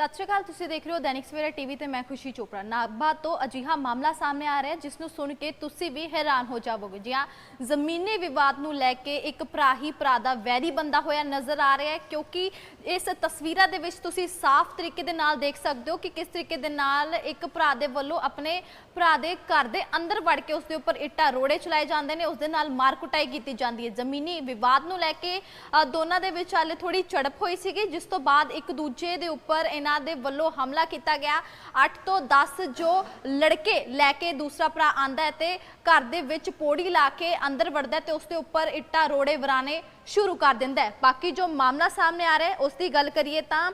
ਸਤਿ ਸ਼੍ਰੀ ਅਕਾਲ, ਤੁਸੀਂ ਦੇਖ ਰਹੇ ਹੋ ਦੈਨਿਕ ਸਵੇਰਾ ਟੀਵੀ ਤੇ ਮੈਂ ਖੁਸ਼ੀ ਚੋਪੜਾ। ਨਾਗਬਾ ਤੋਂ ਅਜਿਹਾ ਮਾਮਲਾ ਸਾਹਮਣੇ ਆ ਰਿਹਾ ਜਿਸ ਨੂੰ ਸੁਣ ਕੇ ਤੁਸੀਂ ਵੀ ਹੈਰਾਨ ਹੋ ਜਾਵੋਗੇ। ਜਿਹਾ ਜ਼ਮੀਨੀ ਵਿਵਾਦ ਨੂੰ ਲੈ ਕੇ ਇੱਕ ਭਰਾ ਹੀ ਭਰਾ ਦਾ ਵੈਰੀ ਬੰਦਾ ਹੋਇਆ ਨਜ਼ਰ ਆ ਰਿਹਾ ਹੈ, ਕਿਉਂਕਿ ਇਸ ਤਸਵੀਰਾਂ ਦੇ ਵਿੱਚ ਤੁਸੀਂ ਸਾਫ਼ ਤਰੀਕੇ ਦੇ ਨਾਲ ਦੇਖ ਸਕਦੇ ਹੋ ਕਿ ਕਿਸ ਤਰੀਕੇ ਦੇ ਨਾਲ ਇੱਕ ਭਰਾ ਦੇ ਵੱਲੋਂ ਆਪਣੇ ਭਰਾ ਦੇ ਘਰ ਦੇ ਅੰਦਰ ਵੜ ਕੇ ਉਸ ਦੇ ਉੱਪਰ ਇੱਟਾਂ ਰੋੜੇ ਚਲਾਏ ਜਾਂਦੇ ਨੇ ਉਸ ਦੇ ਨਾਲ ਮਾਰ ਕੁਟਾਈ ਕੀਤੀ ਜਾਂਦੀ ਹੈ। ਜ਼ਮੀਨੀ ਵਿਵਾਦ ਨੂੰ ਲੈ ਕੇ ਦੋਨਾਂ ਦੇ ਵਿਚਾਲੇ ਹਾਲੇ ਥੋੜੀ ਝੜਪ ਹੋਈ ਸੀਗੀ, ਜਿਸ ਤੋਂ ਬਾਅਦ ਇੱਕ ਦੂਜੇ ਦੇ ਉੱਪਰ ਇਹਨਾਂ ਦੇ ਵੱਲੋਂ ਹਮਲਾ ਕੀਤਾ ਗਿਆ। 8 ਤੋਂ 10 ਜੋ ਲੜਕੇ ਲੈ ਕੇ ਦੂਸਰਾ ਭਰਾ ਆਂਦਾ ਹੈ ਤੇ ਘਰ ਦੇ ਵਿੱਚ ਪੌੜੀ ਲਾ ਕੇ ਅੰਦਰ ਵੜਦਾ ਤੇ ਉਸ ਦੇ ਉੱਪਰ ਇੱਟਾਂ, ਰੋੜੇ ਵਰਾਣੇ ਸ਼ੁਰੂ ਕਰ ਦਿੰਦਾ ਹੈ। ਬਾਕੀ ਜੋ ਮਾਮਲਾ ਸਾਹਮਣੇ ਆ ਰਿਹਾ ਹੈ, ਉਸ ਦੀ ਗੱਲ ਕਰੀਏ ਤਾਂ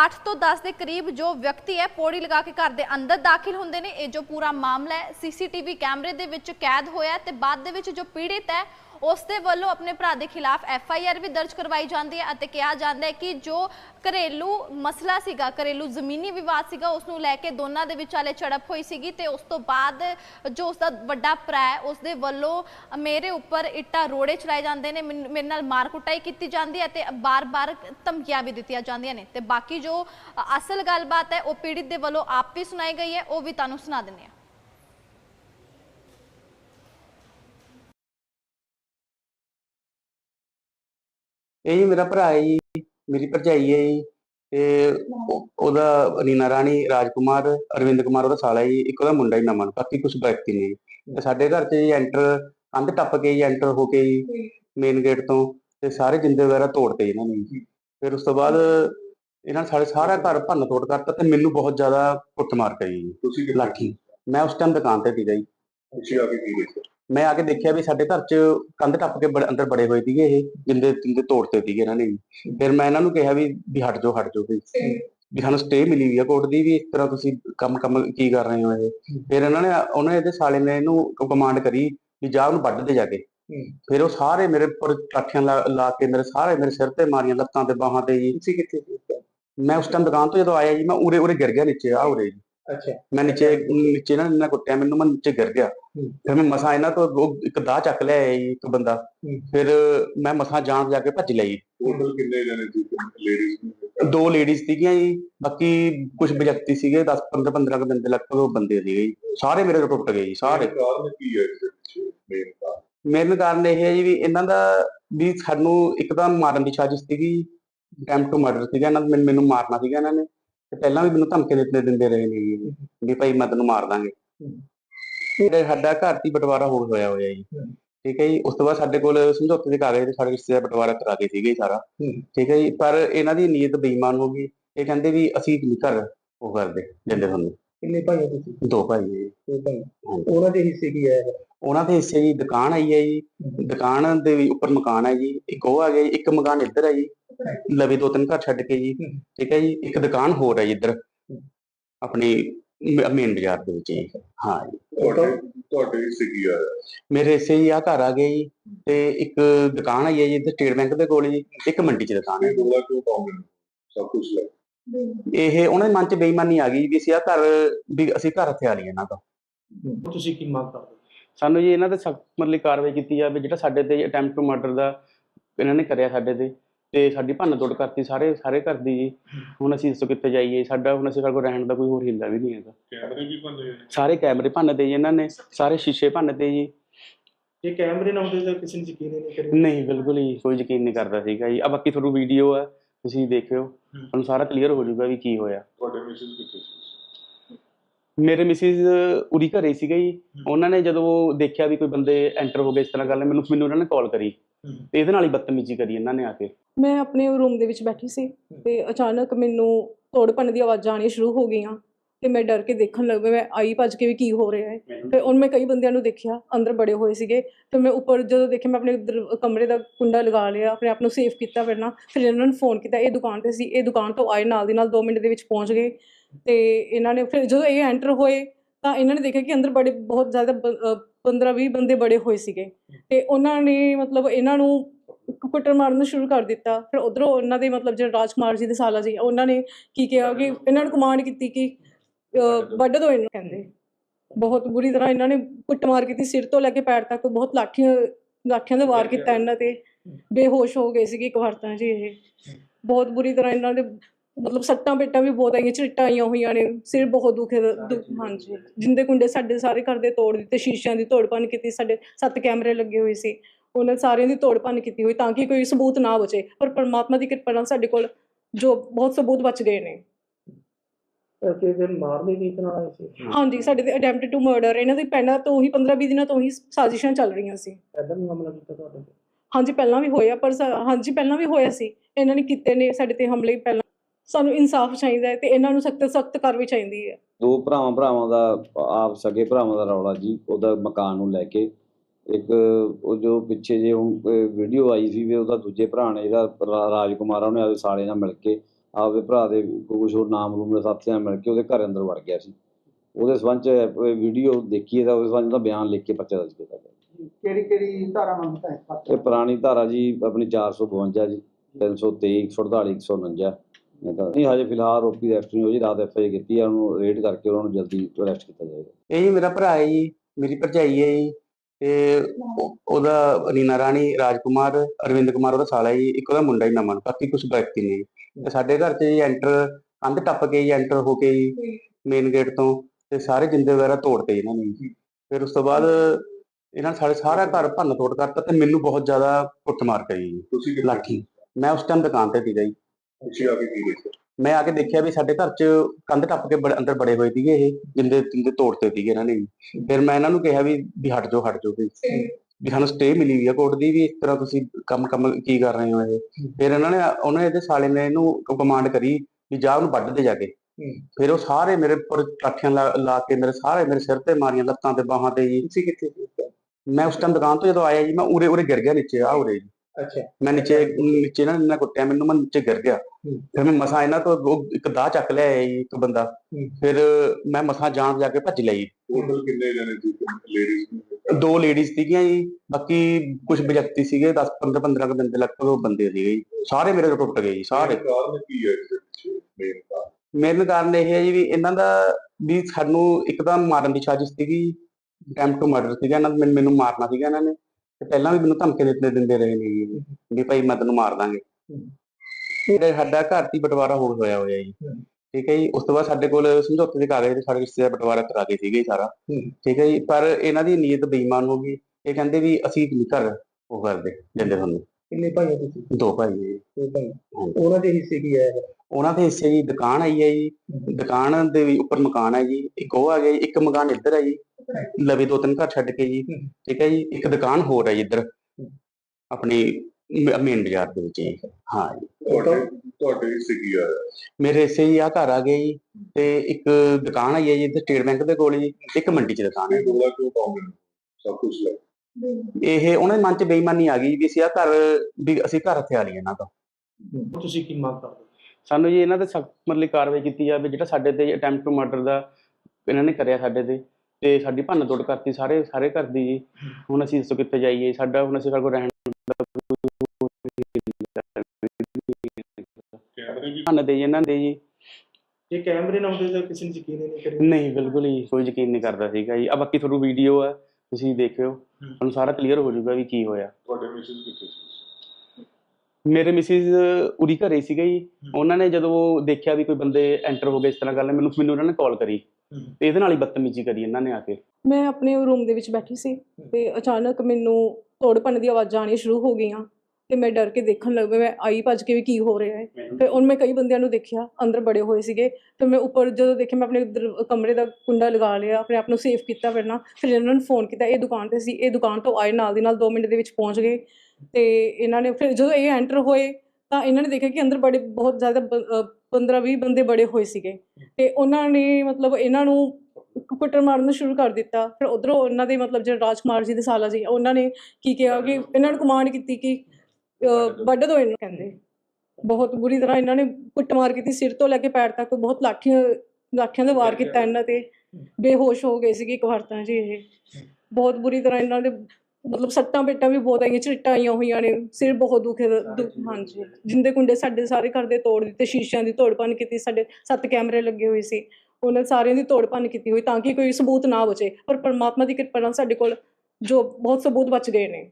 8 ਤੋਂ 10 ਦੇ ਕਰੀਬ ਜੋ ਵਿਅਕਤੀ ਹੈ, ਪੌੜੀ ਲਗਾ ਕੇ ਘਰ ਦੇ ਅੰਦਰ ਦਾਖਲ ਹੁੰਦੇ ਨੇ। ਇਹ ਜੋ ਪੂਰਾ ਮਾਮਲਾ ਹੈ, ਸੀਸੀਟੀਵੀ ਕੈਮਰੇ ਦੇ ਵਿੱਚ ਕੈਦ ਹੋਇਆ ਤੇ ਬਾਅਦ ਦੇ ਵਿੱਚ ਜੋ ਪੀੜਿਤ ਹੈ ਉਸ ਦੇ ਵੱਲੋਂ ਆਪਣੇ ਭਰਾ ਦੇ ਖਿਲਾਫ ਐਫ ਆਈ ਆਰ ਵੀ ਦਰਜ ਕਰਵਾਈ ਜਾਂਦੀ ਹੈ ਅਤੇ ਕਿਹਾ ਜਾਂਦਾ ਹੈ ਕਿ ਜੋ ਘਰੇਲੂ ਮਸਲਾ ਸੀਗਾ, ਘਰੇਲੂ ਜ਼ਮੀਨੀ ਵਿਵਾਦ ਸੀਗਾ, ਉਸ ਨੂੰ ਲੈ ਕੇ ਦੋਨਾਂ ਦੇ ਵਿਚਾਲੇ ਝੜਪ ਹੋਈ ਸੀਗੀ ਤੇ ਉਸ ਤੋਂ ਬਾਅਦ ਜੋ ਉਸ ਦਾ ਵੱਡਾ ਭਰਾ ਹੈ, ਉਸ ਦੇ ਵੱਲੋਂ ਮੇਰੇ ਉੱਪਰ ਇੱਟਾਂ ਰੋੜੇ ਚਲਾਏ ਜਾਂਦੇ ਨੇ, ਮੈਨ- ਮੇਰੇ ਨਾਲ ਮਾਰ ਕੁਟਾਈ ਕੀਤੀ ਜਾਂਦੀ ਹੈ ਤੇ ਬਾਰ-ਬਾਰ ਧਮਕੀਆਂ ਵੀ ਦਿੱਤੀਆਂ ਜਾਂਦੀਆਂ ਨੇ। ਤੇ ਬਾਕੀ ਜੋ ਅਸਲ ਗੱਲਬਾਤ ਹੈ, ਉਹ ਪੀੜਿਤ ਦੇ ਵੱਲੋਂ ਆਪ ਵੀ ਸੁਣਾਈ ਗਈ ਹੈ, ਉਹ ਵੀ ਤੁਹਾਨੂੰ ਸੁਣਾ ਦਿੰਦੇ ਹਾਂ। ਇਹ ਜੀ ਮੇਰਾ ਭਰਾ ਹੈ ਜੀ ਮੇਰੀ ਭਰਜਾਈ ਹੈ ਜੀ ਤੇ ਉਹ- ਉਹਦਾ ਨੀਨਾ ਰਾਣੀ ਰਾਜਕੁਮਾਰ ਅਰਵਿੰਦ ਕੁਮਾਰ ਉਹਦਾ ਸਾਲਾ ਹੈ ਜੀ ਇੱਕ ਉਹਦਾ ਮੁੰਡਾ ਹੀ ਨਮਨ ਬਾਕੀ ਕੁਝ ਵਿਅਕਤੀ ਨੇ ਜੀ। ਤੇ ਸਾਡੇ ਘਰ 'ਚ ਜੀ ਐਂਟਰ ਕੰਧ ਟੱਪ ਕੇ ਜੀ ਐਂਟਰ ਹੋ ਕੇ ਜੀ ਮੇਨ ਗੇਟ ਤੋਂ ਤੇ ਸਾਰੇ ਜਿੰਦੇ ਵਗੈਰਾ ਤੋੜਤੇ ਇਹਨਾਂ ਨੇ ਜੀ। ਫਿਰ ਉਸ ਤੋਂ ਬਾਅਦ ਇਹਨਾਂ ਨੇ ਸਾਡੇ ਸਾਰਾ ਘਰ ਭੰਨ ਤੋੜ ਕਰਤਾ ਤੇ ਮੈਨੂੰ ਬਹੁਤ ਜ਼ਿਆਦਾ ਕੁੱਟਮਾਰ ਕਰੀ ਜੀ ਤੁਸੀਂ ਕਿੱਥੇ ਲਾਠੀ। ਮੈਂ ਉਸ ਟਾਈਮ ਦੁਕਾਨ ਤੇ ਸੀਗਾ ਜੀ। ਤੁਸੀਂ ਆ ਕੇ ਕੀ ਦੇਖਿਆ? ਮੈਂ ਆ ਕੇ ਦੇਖਿਆ ਵੀ ਸਾਡੇ ਘਰ 'ਚ ਕੰਧ ਟੱਪ ਕੇ ਬੜੇ- ਅੰਦਰ ਬੜੇ ਹੋਏ ਸੀਗੇ ਇਹ ਜਿੰਦੇ ਜਿੰਦੇ ਤੋੜਤੇ ਸੀਗੇ ਇਹਨਾਂ ਨੇ। ਫਿਰ ਮੈਂ ਇਹਨਾਂ ਨੂੰ ਕਿਹਾ ਵੀ ਵੀ ਹਟ ਜਾਓ ਹਟ ਜਾਓ ਵੀ ਵੀ ਸਾਨੂੰ ਸਟੇ ਮਿਲੀ ਹੋਈ ਆ ਕੋਰਟ ਦੀ ਵੀ ਇਸ ਤਰ੍ਹਾਂ ਤੁਸੀਂ ਕੰਮ ਕੰਮ ਕੀ ਕਰ ਰਹੇ ਹੋ ਇਹ। ਫਿਰ ਇਹਨਾਂ ਨੇ ਉਹਨੇ ਇਹਦੇ ਸਾਲੇ ਨੇ ਇਹਨੂੰ ਕਮਾਂਡ ਕਰੀ ਵੀ ਜਾ ਉਹਨੂੰ ਵੱਢ ਦੇ ਜਾ ਕੇ। ਫਿਰ ਉਹ ਸਾਰੇ ਮੇਰੇ ਉੱਪਰ ਕਾਠੀਆਂ ਲਾ ਲਾ ਕੇ ਮੇਰੇ ਸਾਰੇ ਮੇਰੇ ਸਿਰ ਤੇ ਮਾਰੀਆਂ ਲੱਤਾਂ ਤੇ ਬਾਹਾਂ ਤੇ ਜੀ। ਤੁਸੀਂ ਕਿੱਥੇ ਸੀ ਮੈਂ ਉਸ ਟਾਈਮ ਦੁਕਾਨ ਤੋਂ ਜਦੋਂ ਆਇਆ ਜੀ ਮੈਂ ਉਰੇ ਉਰੇ ਗਿਰ ਗਿਆ ਨੀਚੇ ਆ ਉਰੇ ਜੀ। ਅੱਛਾ। ਮੈਂ ਨੀਚੇ ਨੀਚੇ ਨਾ ਇਹਨਾਂ ਕੁੱਟਿਆ ਮੈਨੂੰ ਮੈਂ ਨੀਚੇ ਗਿਰ ਗਿਆ। ਫਿਰ ਮੈਂ ਮਸਾਂ ਇਹਨਾਂ ਤੋਂ ਉਹ ਇੱਕ ਦਾਹ ਚੱਕ ਲਿਆ ਇੱਕ ਬੰਦਾ। ਫਿਰ ਮੈਂ ਮਸਾਂ ਜਾਣ ਜਾ ਕੇ ਭੱਜ ਲਈ ਟੋਟਲ ਕਿੰਨੇ ਜਣੇ ਸੀ? ਲੇਡੀਜ਼ ਦੋ ਲੇਡੀਜ਼ ਸੀਗੀਆਂ ਜੀ ਬਾਕੀ ਕੁਝ ਵਿਅਕਤੀ ਸੀਗੇ 10 15 15 ਕੁ ਬੰਦੇ ਲਗਭਗ ਉਹ ਬੰਦੇ ਸੀਗੇ ਜੀ। ਸਾਰੇ ਮੇਰੇ ਤੋਂ ਟੁੱਟ ਗਏ ਜੀ ਸਾਰੇ। ਕਾਰਨ ਕੀ ਹੈ ਇਹਦੇ ਪਿੱਛੇ ਮੇਨ ਕਾਰਨ? ਮੇਨ ਕਾਰਨ ਇਹ ਹੈ ਜੀ ਵੀ ਇਹਨਾਂ ਦਾ ਵੀ ਸਾਨੂੰ ਇੱਕਦਮ ਮਾਰਨ ਦੀ ਸਾਜ਼ਿਸ਼ ਸੀਗੀ ਅਟੈਂਪਟ ਟੂ ਮਰਡਰ ਸੀਗਾ ਇਹਨਾਂ ਨੇ ਮੈਨੂੰ ਮਾਰਨਾ ਸੀਗਾ ਇਹਨਾਂ ਨੇ। ਤੇ ਪਹਿਲਾਂ ਵੀ ਮੈਨੂੰ ਧਮਕੀ ਦਿੱਤੇ ਦਿੰਦੇ ਰਹੇ ਨੇ ਜੀ। ਵੀ ਭਾਈ ਮੈਂ ਤੈਨੂੰ ਮਾਰ ਦਾਂਗੇ। ਤੇ ਸਾਡਾ ਘਰ ਦੀ ਬਟਵਾਰਾ ਹੋ ਹੋਇਆ ਹੋਇਆ ਜੀ। ਹੂੰ। ਠੀਕ ਹੈ ਜੀ? ਉਸ ਤੋਂ ਬਾਅਦ ਸਾਡੇ ਕੋਲ ਸਮਝੌਤੇ ਦੇ ਕਾਗਜ਼ ਤੇ ਸਾਡੇ ਰਿਸ਼ਤੇ ਦਾ ਬਟਵਾਰਾ ਕਰਾ ਕੇ ਸੀਗੇ ਸਾਰਾ। ਹੂੰ। ਠੀਕ ਹੈ ਜੀ? ਪਰ ਇਹਨਾਂ ਦੀ ਨੀਅਤ ਬੇਈਮਾਨ ਹੋ ਗਈ। ਇਹ ਕਹਿੰਦੇ ਵੀ ਅਸੀਂ ਨਹੀਂ ਘਰ ਉਹ ਕਰਦੇ ਦਿੰਦੇ ਤੁਹਾਨੂੰ ਕਿੰਨੇ ਭਾਈ ਹੋ ਤੁਸੀਂ? ਦੋ ਭਾਈ। ਦੋ ਹਾਂਜੀ। ਉਹਨਾਂ ਦੇ ਹਿੱਸੇ ਕੀ ਹੈ ਉਹਨਾਂ ਦੇ ਹਿੱਸੇ ਜੀ ਦੁਕਾਨ ਆਈ ਹੈ ਜੀ। ਦੁਕਾਨ ਦੇ ਵੀ ਉੱਪਰ ਮਕਾਨ ਹੈ ਜੀ। ਇੱਕ ਉਹ ਆ ਗਿਆ ਜੀ। ਇੱਕ ਮਕਾਨ ਇੱਧਰ ਹੈ ਜੀ। ਲਵੇ ਦੋ ਤਿੰਨ ਘਰ ਛੱਡ ਕੇ ਜੀ ਹੂੰ। ਠੀਕ ਹੈ ਜੀ ਇੱਕ ਦੁਕਾਨ ਹੋਰ ਹੈ ਜੀ ਇੱਧਰ। ਆਪਣੀ ਮੇਨ ਬਾਜ਼ਾਰ ਦੇ ਵਿੱਚ ਜੀ। ਹਾਂ ਜੀ। ਤੁਹਾਡੇ ਤੁਹਾਡੇ ਹਿੱਸੇ ਕੀ ਹੈ ਮੇਰੇ ਹਿੱਸੇ ਜੀ ਆ ਘਰ ਆ ਗਏ ਜੀ ਤੇ ਇੱਕ ਦੁਕਾਨ ਆਈ ਹੈ ਜੀ ਇੱਧਰ ਸਟੇਟ ਬੈਂਕ ਦੇ ਕੋਲ ਜੀ ਇੱਕ ਮੰਡੀ 'ਚ ਦੁਕਾਨ ਹੈ। ਇਹ ਦੋਲਾ ਕਿਉਂ ਪਾਉਂਦੇ ਨੇ ਸਭ ਕੁਝ ਲੈ। ਇਹ ਉਹਨਾਂ ਦੇ ਮਨ 'ਚ ਬੇਈਮਾਨੀ ਆ ਗਈ ਵੀ ਅਸੀਂ ਆ ਘਰ ਵੀ ਅਸੀਂ ਘਰ ਹਥਿਆ ਲਈ ਇਹਨਾਂ ਤੋਂ। ਤੁਸੀਂ ਕੀ ਮੰਗ ਕਰਦੇ ਹੋ? ਸਾਨੂੰ ਜੀ ਇਹਨਾਂ ਤੇ ਸਖਤ ਮਤਲਬ ਕਾਰਵਾਈ ਕੀਤੀ ਜਾਵੇ ਜਿਹੜਾ ਸਾਡੇ ਤੇ ਅਟੈਂਪਟ ਟੂ ਮਰਡਰ ਦਾ ਇਹਨਾਂ ਨੇ ਕਰਿਆ ਸਾਡੇ ਤੇ। ਤੇ ਸਾਡੀ ਭੰਨ ਤੋੜ ਕਰਤੀ ਸਾਰੇ ਸਾਰੇ ਘਰ ਦੀ ਜੀ। ਹੁਣ ਅਸੀਂ ਦੱਸੋ ਕਿੱਥੇ ਜਾਈਏ? ਸਾਡਾ ਹੁਣ ਅਸੀਂ ਸਾਡੇ ਕੋਲ ਰਹਿਣ ਦਾ ਕੋਈ ਹੋਰ ਹਿੱਲਾ ਵੀ ਨਹੀਂ ਹੈਗਾ। ਕੈਮਰੇ ਵੀ ਬੰਦੇ ਸਾਰੇ ਕੈਮਰੇ ਭੰਨ ਤੇ ਜੀ ਇਹਨਾਂ ਨੇ ਸਾਰੇ ਸ਼ੀਸ਼ੇ ਭੰਨ ਤੇ ਜੀ। ਜੇ ਕੈਮਰੇ ਨਾ ਹੁੰਦੇ ਤਾਂ ਕਿਸੇ ਨੇ ਯਕੀਨ ਹੀ ਨਹੀਂ ਕਰੀ ਨਹੀਂ ਬਿਲਕੁਲ ਹੀ ਕੋਈ ਯਕੀਨ ਨਹੀਂ ਕਰਦਾ ਸੀਗਾ ਜੀ। ਆ ਬਾਕੀ ਤੁਹਾਨੂੰ ਵੀਡੀਓ ਆ ਤੁਸੀਂ ਦੇਖਿਓ। ਤੁਹਾਨੂੰ ਸਾਰਾ ਕਲੀਅਰ ਹੋ ਜਾਊਗਾ ਵੀ ਕੀ ਹੋਇਆ। ਤੁਹਾਡੇ ਮਿਸਿਸ ਕਿੱਥੇ ਸੀ? ਮੇਰੇ ਮਿਸਿਸ ਉਰੀ ਘਰੇ ਸੀਗਾ ਜੀ। ਉਹਨਾਂ ਨੇ ਜਦੋਂ ਦੇਖਿਆ ਵੀ ਕੋਈ ਬੰਦੇ ਐਂਟਰ ਹੋ ਗਏ ਇਸ ਤਰ੍ਹਾਂ ਗੱਲ ਮੈਨੂੰ ਮੈਨੂੰ ਉਹਨਾਂ ਨੇ ਕਾਲ ਕਰੀ। ਤੇ ਇਹਦੇ ਨਾਲ ਹੀ ਬਦਤਮੀਜ਼ੀ ਕਰੀ ਇਹਨਾਂ ਨੇ ਆ ਕੇ। ਮੈਂ ਆਪਣੇ ਰੂਮ ਦੇ ਵਿੱਚ ਬੈਠੀ ਸੀ ਤੇ ਅਚਾਨਕ ਮੈਨੂੰ ਤੋੜ ਭੰਨ ਦੀ ਆਵਾਜ਼ਾਂ ਆਉਣੀਆਂ ਸ਼ੁਰੂ ਹੋ ਗਈਆਂ ਤੇ ਮੈਂ ਡਰ ਕੇ ਦੇਖਣ ਲੱਗ ਪਈ ਮੈਂ ਆਈ ਭੱਜ ਕੇ ਵੀ ਕੀ ਹੋ ਰਿਹਾ ਹੈ। ਫਿਰ ਹੁਣ ਮੈਂ ਕਈ ਬੰਦਿਆਂ ਨੂੰ ਦੇਖਿਆ ਅੰਦਰ ਬੜੇ ਹੋਏ ਸੀਗੇ ਫਿਰ ਮੈਂ ਉੱਪਰ ਜਦੋਂ ਦੇਖਿਆ ਮੈਂ ਆਪਣੇ ਕਮਰੇ ਦਾ ਕੁੰਡਾ ਲਗਾ ਲਿਆ ਆਪਣੇ ਆਪ ਨੂੰ ਸੇਫ ਕੀਤਾ ਪਹਿਲਾਂ ਫਿਰ ਇਹਨਾਂ ਨੂੰ ਫੋਨ ਕੀਤਾ ਇਹ ਦੁਕਾਨ ਤੇ ਸੀ ਇਹ ਦੁਕਾਨ ਤੋਂ ਆਏ ਨਾਲ ਦੀ ਨਾਲ 2 ਮਿੰਟ ਦੇ ਵਿੱਚ ਪਹੁੰਚ ਗਏ ਤੇ ਇਹਨਾਂ ਨੇ ਫਿਰ ਜਦੋਂ ਇਹ ਐਂਟਰ ਹੋਏ ਤਾਂ ਇਹਨਾਂ ਨੇ ਦੇਖਿਆ ਕਿ ਅੰਦਰ ਬੜੇ ਬਹੁਤ ਜ਼ਿਆਦਾ 15 20 ਬੰਦੇ ਬੜੇ ਹੋਏ ਸੀਗੇ। ਤੇ ਉਹਨਾਂ ਨੇ ਮਤਲਬ ਇਹਨਾਂ ਨੂੰ ਕੁੱਟਰ ਮਾਰਨਾ ਸ਼ੁਰੂ ਕਰ ਦਿੱਤਾ। ਫਿਰ ਉਧਰੋਂ ਉਹਨਾਂ ਦੇ ਮਤਲਬ ਜਿਹੜੇ ਰਾਜਕੁਮਾਰ ਜੀ ਦੇ ਸਾਲਾ ਜੀ ਉਹਨਾਂ ਨੇ ਕੀ ਕਿਹਾ ਕਿ ਇਹਨਾਂ ਨੂੰ ਕਮਾਂਡ ਕੀਤੀ ਕਿ ਵੱਢ ਦੋ ਇਹਨੂੰ। ਕਹਿੰਦੇ ਬਹੁਤ ਬੁਰੀ ਤਰ੍ਹਾਂ ਇਹਨਾਂ ਨੇ ਕੁੱਟਮਾਰ ਕੀਤੀ ਸਿਰ ਤੋਂ ਲੈ ਕੇ ਪੈਰ ਤੱਕ ਬਹੁਤ ਲਾਠੀਆਂ ਲਾਠੀਆਂ ਦਾ ਵਾਰ ਕੀਤਾ ਇਹਨਾਂ ਤੇ। ਬੇਹੋਸ਼ ਹੋ ਗਏ ਸੀਗੇ ਇੱਕ ਵਾਰ ਤਾਂ ਜੀ ਇਹ। ਬਹੁਤ ਬੁਰੀ ਤਰ੍ਹਾਂ ਇਹਨਾਂ ਦੇ ਮਤਲਬ ਸੱਟਾਂ ਪੇਟਾਂ ਵੀ ਬਹੁਤ ਆਈਆਂ ਝਰੀਟਾਂ ਆਈਆਂ ਹੋਈਆਂ ਨੇ ਸਿਰ ਬਹੁਤ ਦੁਖੇ ਹਾਂਜੀ ਜਿੰਦੇ ਕੁੰਡੇ ਸਾਡੇ ਸਾਰੇ ਘਰ ਦੇ ਤੋੜ ਦਿੱਤੇ ਸ਼ੀਸ਼ਿਆਂ ਦੀ ਤੋੜ ਭੰਨ ਕੀਤੀ ਸਾਡੇ ਸੱਤ ਕੈਮਰੇ ਲੱਗੇ ਹੋਏ ਸੀ ਉਹਨਾਂ ਸਾਰਿਆਂ ਦੀ ਤੋੜ ਭੰਨ ਕੀਤੀ ਹੋਈ ਤਾਂ ਕਿ ਕੋਈ ਸਬੂਤ ਨਾ ਬਚੇ ਪਰ ਪਰਮਾਤਮਾ ਦੀ ਕਿਰਪਾ ਨਾਲ ਸਾਡੇ ਕੋਲ ਜੋ ਬਹੁਤ ਸਬੂਤ ਬਚ ਗਏ ਨੇ। ਤੇ ਫਿਰ ਮਾਰਨੇ ਦੀ ਇਤਨਾ ਆਏ ਸੀ। ਹਾਂਜੀ ਸਾਡੇ ਤੇ ਅਟੈਂਪਟ ਟੂ ਮਰਡਰ ਇਹਨਾਂ ਦੀ ਪਹਿਲਾਂ ਤੋਂ ਹੀ 15-20 ਦਿਨਾਂ ਤੋਂ ਹੀ ਸਾਜ਼ਿਸ਼ਾਂ ਚੱਲ ਰਹੀਆਂ ਸੀ। ਪਹਿਲਾਂ ਵੀ ਹਮਲਾ ਕੀਤਾ ਤੁਹਾਡੇ ਹਾਂਜੀ ਪਹਿਲਾਂ ਵੀ ਹੋਇਆ ਪਰ ਹਾਂਜੀ ਪਹਿਲਾਂ ਵੀ ਹੋਇਆ ਸੀ ਇਹਨਾਂ ਨੇ ਕੀਤੇ ਨੇ ਸਾਡੇ ਤੇ ਹਮਲੇ ਪਹਿਲਾਂ ਸਾਨੂੰ ਇਨਸਾਫ ਚਾਹੀਦਾ ਹੈ ਤੇ ਇਹਨਾਂ ਨੂੰ ਸਖਤ ਸਖਤ ਕਾਰਵਾਈ ਚਾਹੀਦੀ ਹੈ। ਦੋ ਭਰਾਵਾਂ ਭਰਾਵਾਂ ਦਾ ਆਪ ਸਗੇ ਭਰਾਵਾਂ ਦਾ ਰੌਲਾ ਜੀ ਉਹਦਾ ਮਕਾਨ ਨੂੰ ਲੈ ਕੇ। ਇੱਕ ਉਹ ਜੋ ਪਿੱਛੇ ਜੇ ਹੁਣ ਵੀਡੀਓ ਆਈ ਸੀ ਵੀ ਉਹਦਾ ਦੂਜੇ ਭਰਾ ਨੇ ਜਿਹੜਾ ਰਾਜਕੁਮਾਰ ਆ, ਉਹਨੇ ਆਪਦੇ ਸਾਲੇ ਨਾਲ ਮਿਲ ਕੇ ਆਪਦੇ ਭਰਾ ਦੇ ਕੁਝ ਹੋਰ ਨਾਮ ਰੂਮ ਦੇ ਸਾਥੀਆਂ ਨਾਲ ਮਿਲ ਕੇ ਉਹਦੇ ਘਰ ਅੰਦਰ ਵੜ ਗਿਆ ਸੀ। ਉਹਦੇ ਸੰਬੰਧ ਚ ਵੀਡੀਓ ਦੇਖੀਏ ਤਾਂ ਉਹਦੇ ਸੰਬੰਧ ਦਾ ਬਿਆਨ ਲਿਖ ਕੇ ਪਰਚਾ ਦਰਜ ਕੀਤਾ ਗਿਆ। ਕਿਹੜੀ ਕਿਹੜੀ ਧਾਰਾ ਨਾਲ ਹੈ ਇਹ ਪੁਰਾਣੀ ਧਾਰਾ ਜੀ ਆਪਣੀ 452 ਜੀ 323 148 149 ਇਹ ਤਾਂ ਨਹੀਂ ਹਜੇ ਫਿਲਹਾਲ ਰੋਪੀ ਰੈਸਟ ਨਹੀਂ ਹੋਈ ਰਾਤ ਐਫ ਆਈ ਕੀਤੀ ਆ ਉਹਨੂੰ ਰੇਡ ਕਰਕੇ ਉਹਨਾਂ ਨੂੰ ਜਲਦੀ ਅਰੈਸਟ ਕੀਤਾ ਜਾਏਗਾ। ਇਹ ਜੀ ਮੇਰਾ ਭਰਾ ਹੈ ਜੀ ਮੇਰੀ ਭਰਜਾਈ ਹੈ ਜੀ ਤੇ ਉਹ- ਉਹਦਾ ਰੀਨਾ ਰਾਣੀ ਰਾਜਕੁਮਾਰ ਅਰਵਿੰਦ ਕੁਮਾਰ ਉਹਦਾ ਸਾਲਾ ਜੀ ਇੱਕ ਉਹਦਾ ਮੁੰਡਾ ਹੀ ਨਮਨ ਬਾਕੀ ਕੁਝ ਵਿਅਕਤੀ ਨੇ ਤੇ ਸਾਡੇ ਘਰ 'ਚ ਜੀ ਐਂਟਰ ਕੰਧ ਟੱਪ ਕੇ ਜੀ ਐਂਟਰ ਹੋ ਕੇ ਜੀ ਮੇਨ ਗੇਟ ਤੋਂ ਤੇ ਸਾਰੇ ਜਿੰਦੇ ਵਗੈਰਾ ਤੋੜਤੇ ਇਹਨਾਂ ਨੇ ਜੀ। ਫਿਰ ਉਸ ਤੋਂ ਬਾਅਦ ਇਹਨਾਂ ਨੇ ਸਾਡੇ ਸਾਰਾ ਘਰ ਭੰਨ ਤੋੜ ਕਰਤਾ ਤੇ ਮੈਨੂੰ ਬਹੁਤ ਜ਼ਿਆਦਾ ਕੁੱਟਮਾਰ ਕਰੀ ਜੀ ਤੁਸੀਂ ਕਿੱਥੇ ਲਾਠੀ। ਮੈਂ ਉਸ ਟਾਈਮ ਦੁਕਾਨ ਤੇ ਸੀਗਾ ਜੀ। ਤੁਸੀਂ ਆ ਕੇ ਕੀ ਦੇਖਿਆ? ਮੈਂ ਆ ਕੇ ਦੇਖਿਆ ਵੀ ਸਾਡੇ ਘਰ 'ਚ ਕੰਧ ਟੱਪ ਕੇ ਬੜੇ- ਅੰਦਰ ਬੜੇ ਹੋਏ ਸੀਗੇ ਇਹ ਜਿੰਦੇ ਜਿੰਦੇ ਤੋੜਤੇ ਸੀਗੇ ਇਹਨਾਂ ਨੇ ਵੀ। ਫਿਰ ਮੈਂ ਇਹਨਾਂ ਨੂੰ ਕਿਹਾ ਵੀ ਵੀ ਹਟ ਜਾਓ ਹਟ ਜਾਓ ਵੀ। ਵੀ ਸਾਨੂੰ ਸਟੇ ਮਿਲੀ ਹੋਈ ਆ ਕੋਰਟ ਦੀ ਵੀ ਇਸ ਤਰ੍ਹਾਂ ਤੁਸੀਂ ਕੰਮ ਕੰਮ ਕੀ ਕਰ ਰਹੇ ਹੋ ਇਹ। ਫਿਰ ਇਹਨਾਂ ਨੇ ਉਹਨਾਂ ਇਹਦੇ ਸਾਲੇ ਨੇ ਇਹਨੂੰ ਕਮਾਂਡ ਕਰੀ ਵੀ ਜਾ ਉਹਨੂੰ ਵੱਢ ਦੇ ਜਾ ਕੇ। ਫਿਰ ਉਹ ਸਾਰੇ ਮੇਰੇ ਉੱਪਰ ਕਾਠੀਆਂ ਲਾ ਲਾ ਕੇ ਮੇਰੇ ਸਾਰੇ ਮੇਰੇ ਸਿਰ ਤੇ ਮਾਰੀਆਂ ਲੱਤਾਂ ਤੇ ਬਾਹਾਂ ਤੇ ਜੀ। ਤੁਸੀਂ ਕਿੱਥੇ ਸੀ? ਮੈਂ ਉਸ ਟਾਈਮ ਦੁਕਾਨ ਤੋਂ ਜਦੋਂ ਆਇਆ ਜੀ ਮੈਂ ਉਰੇ ਉਰੇ ਗਿਰ ਗਿਆ ਨੀਚੇ ਆ ਉਰੇ ਜੀ। ਅੱਛਾ। ਮੈਂ ਨੀਚੇ ਨੀਚੇ ਨਾ ਇਹਨਾਂ ਕੁੱਟਿਆ ਮੈਨੂੰ ਮੈਂ ਨੀਚੇ ਗਿਰ ਗਿਆ। ਫਿਰ ਮੈਂ ਮਸਾਂ ਇਹਨਾਂ ਤੋਂ ਉਹ ਇੱਕ ਦਾਹ ਚੱਕ ਲਿਆ ਇੱਕ ਬੰਦਾ। ਫਿਰ ਮੈਂ ਮਸਾਂ ਜਾਣ ਜਾ ਕੇ ਭੱਜ ਲਈ। ਟੋਟਲ ਕਿੰਨੇ ਜਣੇ ਸੀ? ਲੇਡੀਜ਼ ਦੋ ਲੇਡੀਜ਼ ਸੀਗੀਆਂ ਜੀ ਬਾਕੀ ਕੁਝ ਵਿਅਕਤੀ ਸੀਗੇ 10 15 15 ਕੁ ਬੰਦੇ ਲਗਭਗ ਉਹ ਬੰਦੇ ਸੀਗੇ ਜੀ। ਸਾਰੇ ਮੇਰੇ ਤੋਂ ਟੁੱਟ ਗਏ ਜੀ ਸਾਰੇ। ਕਾਰਨ ਕੀ ਹੈ ਮੇਨ ਕਾਰਨ? ਮੇਨ ਕਾਰਨ ਇਹ ਹੈ ਜੀ ਵੀ ਇਹਨਾਂ ਦਾ ਵੀ ਸਾਨੂੰ ਇੱਕਦਮ ਮਾਰਨ ਦੀ ਸਾਜ਼ਿਸ਼ ਸੀਗੀ ਅਟੈਂਪਟ ਟੂ ਮਰਡਰ ਸੀਗਾ ਇਹਨਾਂ ਦਾ ਮੈਨੂੰ- ਮੈਨੂੰ ਮਾਰਨਾ ਸੀਗਾ ਇਹਨਾਂ ਨੇ। ਤੇ ਪਹਿਲਾਂ ਵੀ ਮੈਨੂੰ ਧਮਕੀ ਦਿੱਤੇ ਦਿੰਦੇ ਰਹੇ ਨੇ ਜੀ। ਵੀ ਭਾਈ ਮੈਂ ਤੈਨੂੰ ਮਾਰ ਦਾਂਗੇ। ਤੇ ਸਾਡਾ ਘਰ ਦੀ ਬਟਵਾਰਾ ਹੋ ਹੋਇਆ ਹੋਇਆ ਜੀ। ਠੀਕ ਹੈ ਜੀ? ਉਸ ਤੋਂ ਬਾਅਦ ਸਾਡੇ ਕੋਲ ਸਮਝੌਤੇ ਦੇ ਕਾਗਜ਼ ਤੇ ਸਾਡੇ ਰਿਸ਼ਤੇ ਦਾ ਬਟਵਾਰਾ ਕਰਾ ਕੇ ਸੀਗੇ ਸਾਰਾ। ਠੀਕ ਹੈ ਜੀ? ਪਰ ਇਹਨਾਂ ਦੀ ਨੀਅਤ ਬੇਈਮਾਨ ਹੋ ਗਈ। ਇਹ ਕਹਿੰਦੇ ਵੀ ਅਸੀਂ ਨਹੀਂ ਘਰ ਉਹ ਕਰਦੇ ਦਿੰਦੇ ਤੁਹਾਨੂੰ ਕਿੰਨੇ ਭਾਈ ਹੋ ਤੁਸੀਂ ਦੋ ਭਾਈ ਜੀ। ਦੋ ਭਾਈ ਹਾਂਜੀ। ਉਹਨਾਂ ਦੇ ਹਿੱਸੇ ਕੀ ਹੈ ਉਹਨਾਂ ਦੇ ਹਿੱਸੇ ਜੀ ਦੁਕਾਨ ਆਈ ਹੈ ਜੀ। ਦੁਕਾਨ ਦੇ ਵੀ ਉੱਪਰ ਮਕਾਨ ਹੈ ਜੀ। ਇੱਕ ਉਹ ਆ ਗਿਆ ਜੀ ਇੱਕ ਮਕਾਨ ਇੱਧਰ ਹੈ ਜੀ। ਲਵੇ ਦੋ ਤਿੰਨ ਘਰ ਛੱਡ ਕੇ ਜੀ। ਠੀਕ ਹੈ ਜੀ ਇੱਕ ਦੁਕਾਨ ਹੋਰ ਹੈ ਜੀ ਇੱਧਰ। ਆਪਣੀ ਮੇਨ ਬਾਜ਼ਾਰ ਦੇ ਵਿੱਚ ਜੀ। ਹਾਂ ਜੀ। ਤੁਹਾਡੇ ਤੁਹਾਡੇ ਹਿੱਸੇ ਕੀ ਆ? ਮੇਰੇ ਹਿੱਸੇ ਜੀ ਆ ਘਰ ਆ ਗਏ ਜੀ। ਤੇ ਇੱਕ ਦੁਕਾਨ ਆਈ ਹੈ ਜੀ ਇੱਧਰ ਸਟੇਟ ਬੈਂਕ ਦੇ ਕੋਲ ਜੀ। ਇੱਕ ਮੰਡੀ 'ਚ ਦੁਕਾਨ ਹੈ। ਇਹ ਦੋਲਾ ਕਿਉਂ ਪਾਉਂਦੇ ਨੇ ਸਭ ਕੁਝ ਲੱਗ ਇਹ ਉਹਨਾਂ ਦੇ ਮਨ 'ਚ ਬੇਈਮਾਨੀ ਆ ਗਈ ਵੀ ਅਸੀਂ ਆ ਘਰ ਵੀ ਅਸੀਂ ਘਰ ਹਥਿਆ ਲਈ ਇਹਨਾਂ ਤੋਂ। ਤੁਸੀਂ ਕੀ ਮੰਗ ਕਰਦੇ ਸਾਨੂੰ ਜੀ ਇਹਨਾਂ ਤੇ ਸਖਤ ਮਤਲਬ ਕਾਰਵਾਈ ਕੀਤੀ ਜਾਵੇ ਜਿਹੜਾ ਸਾਡੇ ਤੇ ਅਟੈਂਪਟ ਟੂ ਮਰਡਰ ਦਾ ਇਹਨਾਂ ਨੇ ਕਰਿਆ ਸਾਡੇ ਤੇ ਤੇ ਸਾਡੀ ਭੰਨ ਤੋੜ ਕਰਤੀ ਸਾਰੇ ਸਾਰੇ ਘਰ ਦੀ ਜੀ। ਹੁਣ ਅਸੀਂ ਇਸ ਤੋਂ ਕਿੱਥੇ ਜਾਈਏ ਸਾਡਾ ਹੁਣ ਅਸੀਂ ਕੋਲ ਰਹਿਣ ਭੰਨ ਦੇ ਜੀ ਇਹਨਾਂ ਦੇ ਜੀ। ਜੇ ਕੈਮਰੇ ਨਾ ਹੁੰਦੇ ਤਾਂ ਕਿਸੇ ਨੇ ਯਕੀਨ ਨਹੀਂ ਕਰੀ ਨਹੀਂ ਬਿਲਕੁਲ ਹੀ ਕੋਈ ਯਕੀਨ ਨਹੀਂ ਕਰਦਾ ਸੀਗਾ ਜੀ। ਆ ਬਾਕੀ ਤੁਹਾਨੂੰ ਵੀਡੀਓ ਆ ਤੁਸੀਂ ਦੇਖਿਓ। ਤੁਹਾਨੂੰ ਸਾਰਾ ਕਲੀਅਰ ਹੋ ਜਾਊਗਾ ਵੀ ਕੀ ਹੋਇਆ। ਤੁਹਾਡੇ ਮਿਸਿਸ ਕਿੱਥੇ ਸੀ? ਮੇਰੇ ਮਿਸਿਸ ਉਰੀ ਘਰੇ ਸੀਗਾ ਜੀ। ਉਹਨਾਂ ਨੇ ਜਦੋਂ ਦੇਖਿਆ ਵੀ ਕੋਈ ਬੰਦੇ ਐਂਟਰ ਹੋ ਗਏ ਇਸ ਤਰ੍ਹਾਂ ਗੱਲ ਮੈਨੂੰ ਮੈਨੂੰ ਉਹਨਾਂ ਨੇ ਕਾਲ ਕਰੀ। ਤੇ ਇਹਦੇ ਨਾਲ ਹੀ ਬਦਤਮੀਜ਼ੀ ਕਰੀ ਇਹਨਾਂ ਨੇ ਆ ਕੇ। ਮੈਂ ਆਪਣੇ ਰੂਮ ਦੇ ਵਿੱਚ ਬੈਠੀ ਸੀ ਤੇ ਅਚਾਨਕ ਮੈਨੂੰ ਤੋੜ ਭੰਨ ਦੀ ਆਵਾਜ਼ਾਂ ਆਉਣੀਆਂ ਸ਼ੁਰੂ ਹੋ ਗਈਆਂ। ਤੇ ਮੈਂ ਡਰ ਕੇ ਦੇਖਣ ਲੱਗ ਪਈ, ਮੈਂ ਆਈ ਭੱਜ ਕੇ ਵੀ ਕੀ ਹੋ ਰਿਹਾ ਹੈ। ਫਿਰ ਹੁਣ ਮੈਂ ਕਈ ਬੰਦਿਆਂ ਨੂੰ ਦੇਖਿਆ, ਅੰਦਰ ਬੜੇ ਹੋਏ ਸੀਗੇ। ਫਿਰ ਮੈਂ ਉੱਪਰ ਜਦੋਂ ਦੇਖਿਆ, ਮੈਂ ਆਪਣੇ ਦਰ- ਕਮਰੇ ਦਾ ਕੁੰਡਾ ਲਗਾ ਲਿਆ, ਆਪਣੇ ਆਪ ਨੂੰ ਸੇਫ ਕੀਤਾ ਪਹਿਲਾਂ ਫਿਰ ਇਹਨਾਂ ਨੂੰ ਫੋਨ ਕੀਤਾ, ਇਹ ਦੁਕਾਨ ਤੇ ਸੀ, ਇਹ ਦੁਕਾਨ ਤੋਂ ਆਏ, ਨਾਲ ਦੀ ਨਾਲ 2 ਮਿੰਟ ਦੇ ਵਿੱਚ ਪਹੁੰਚ ਗਏ। ਤੇ ਇਹਨਾਂ ਨੇ ਫਿਰ ਜਦੋਂ ਇਹ ਐਂਟਰ ਹੋਏ, ਤਾਂ ਇਹਨਾਂ ਨੇ ਦੇਖਿਆ ਕਿ ਅੰਦਰ ਬੜੇ, ਬਹੁਤ ਜ਼ਿਆਦਾ 15 20 ਬੰਦੇ ਬੜੇ ਹੋਏ ਸੀਗੇ। ਤੇ ਉਹਨਾਂ ਨੇ ਮਤਲਬ ਇਹਨਾਂ ਨੂੰ ਕੁੱਟਰ ਮਾਰਨਾ ਸ਼ੁਰੂ ਕਰ ਦਿੱਤਾ। ਫਿਰ ਉਧਰੋਂ ਉਹਨਾਂ ਦੇ ਮਤਲਬ ਜਿਹੜਾ ਰਾਜਕੁਮਾਰ ਜੀ ਦੇ ਸਾਲਾ ਜੀ, ਉਹਨਾਂ ਨੇ ਕੀ ਕਿਹਾ ਕਿ ਇਹਨਾਂ ਨੂੰ ਕਮਾਂਡ ਕੀਤੀ ਕਿ ਵੱਢ ਦੋ ਇਹਨੂੰ। ਕਹਿੰਦੇ। ਬਹੁਤ ਬੁਰੀ ਤਰ੍ਹਾਂ ਇਹਨਾਂ ਨੇ ਕੁੱਟਮਾਰ ਕੀਤੀ ਸਿਰ ਤੋਂ ਲੈ ਕੇ ਪੈਰ ਤੱਕ ਬਹੁਤ ਲਾਠੀਆਂ ਲਾਠੀਆਂ ਦਾ ਵਾਰ ਕੀਤਾ ਇਹਨਾਂ ਤੇ। ਬੇਹੋਸ਼ ਹੋ ਗਏ ਸੀਗੇ ਇੱਕ ਵਾਰ ਤਾਂ ਜੀ ਇਹ। ਬਹੁਤ ਬੁਰੀ ਤਰ੍ਹਾਂ ਇਹਨਾਂ ਦੇ ਮਤਲਬ ਸੱਟਾਂ ਪੇਟਾਂ ਵੀ ਬਹੁਤ ਆਈਆਂ ਝਰੀਟਾਂ ਆਈਆਂ ਹੋਈਆਂ ਨੇ। ਸਿਰ ਬਹੁਤ ਦੁਖੇ ਹਾਂਜੀ। ਜਿੰਦੇ ਕੁੰਡੇ ਸਾਡੇ ਸਾਰੇ ਘਰ ਦੇ ਤੋੜ ਦਿੱਤੇ ਸ਼ੀਸ਼ਿਆਂ ਦੀ ਤੋੜ ਭੰਨ ਕੀਤੀ ਸਾਡੇ ਸੱਤ ਕੈਮਰੇ ਲੱਗੇ ਹੋਏ ਸੀ। ਉਹਨਾਂ ਸਾਰਿਆਂ ਦੀ ਤੋੜ ਭੰਨ ਕੀਤੀ ਹੋਈ ਤਾਂ ਕਿ ਕੋਈ ਸਬੂਤ ਨਾ ਬਚੇ। ਪਰ ਪਰਮਾਤਮਾ ਦੀ ਕਿਰਪਾ ਨਾਲ ਸਾਡੇ ਕੋਲ ਜੋ ਬਹੁਤ ਸਬੂਤ ਬਚ ਗਏ ਨੇ।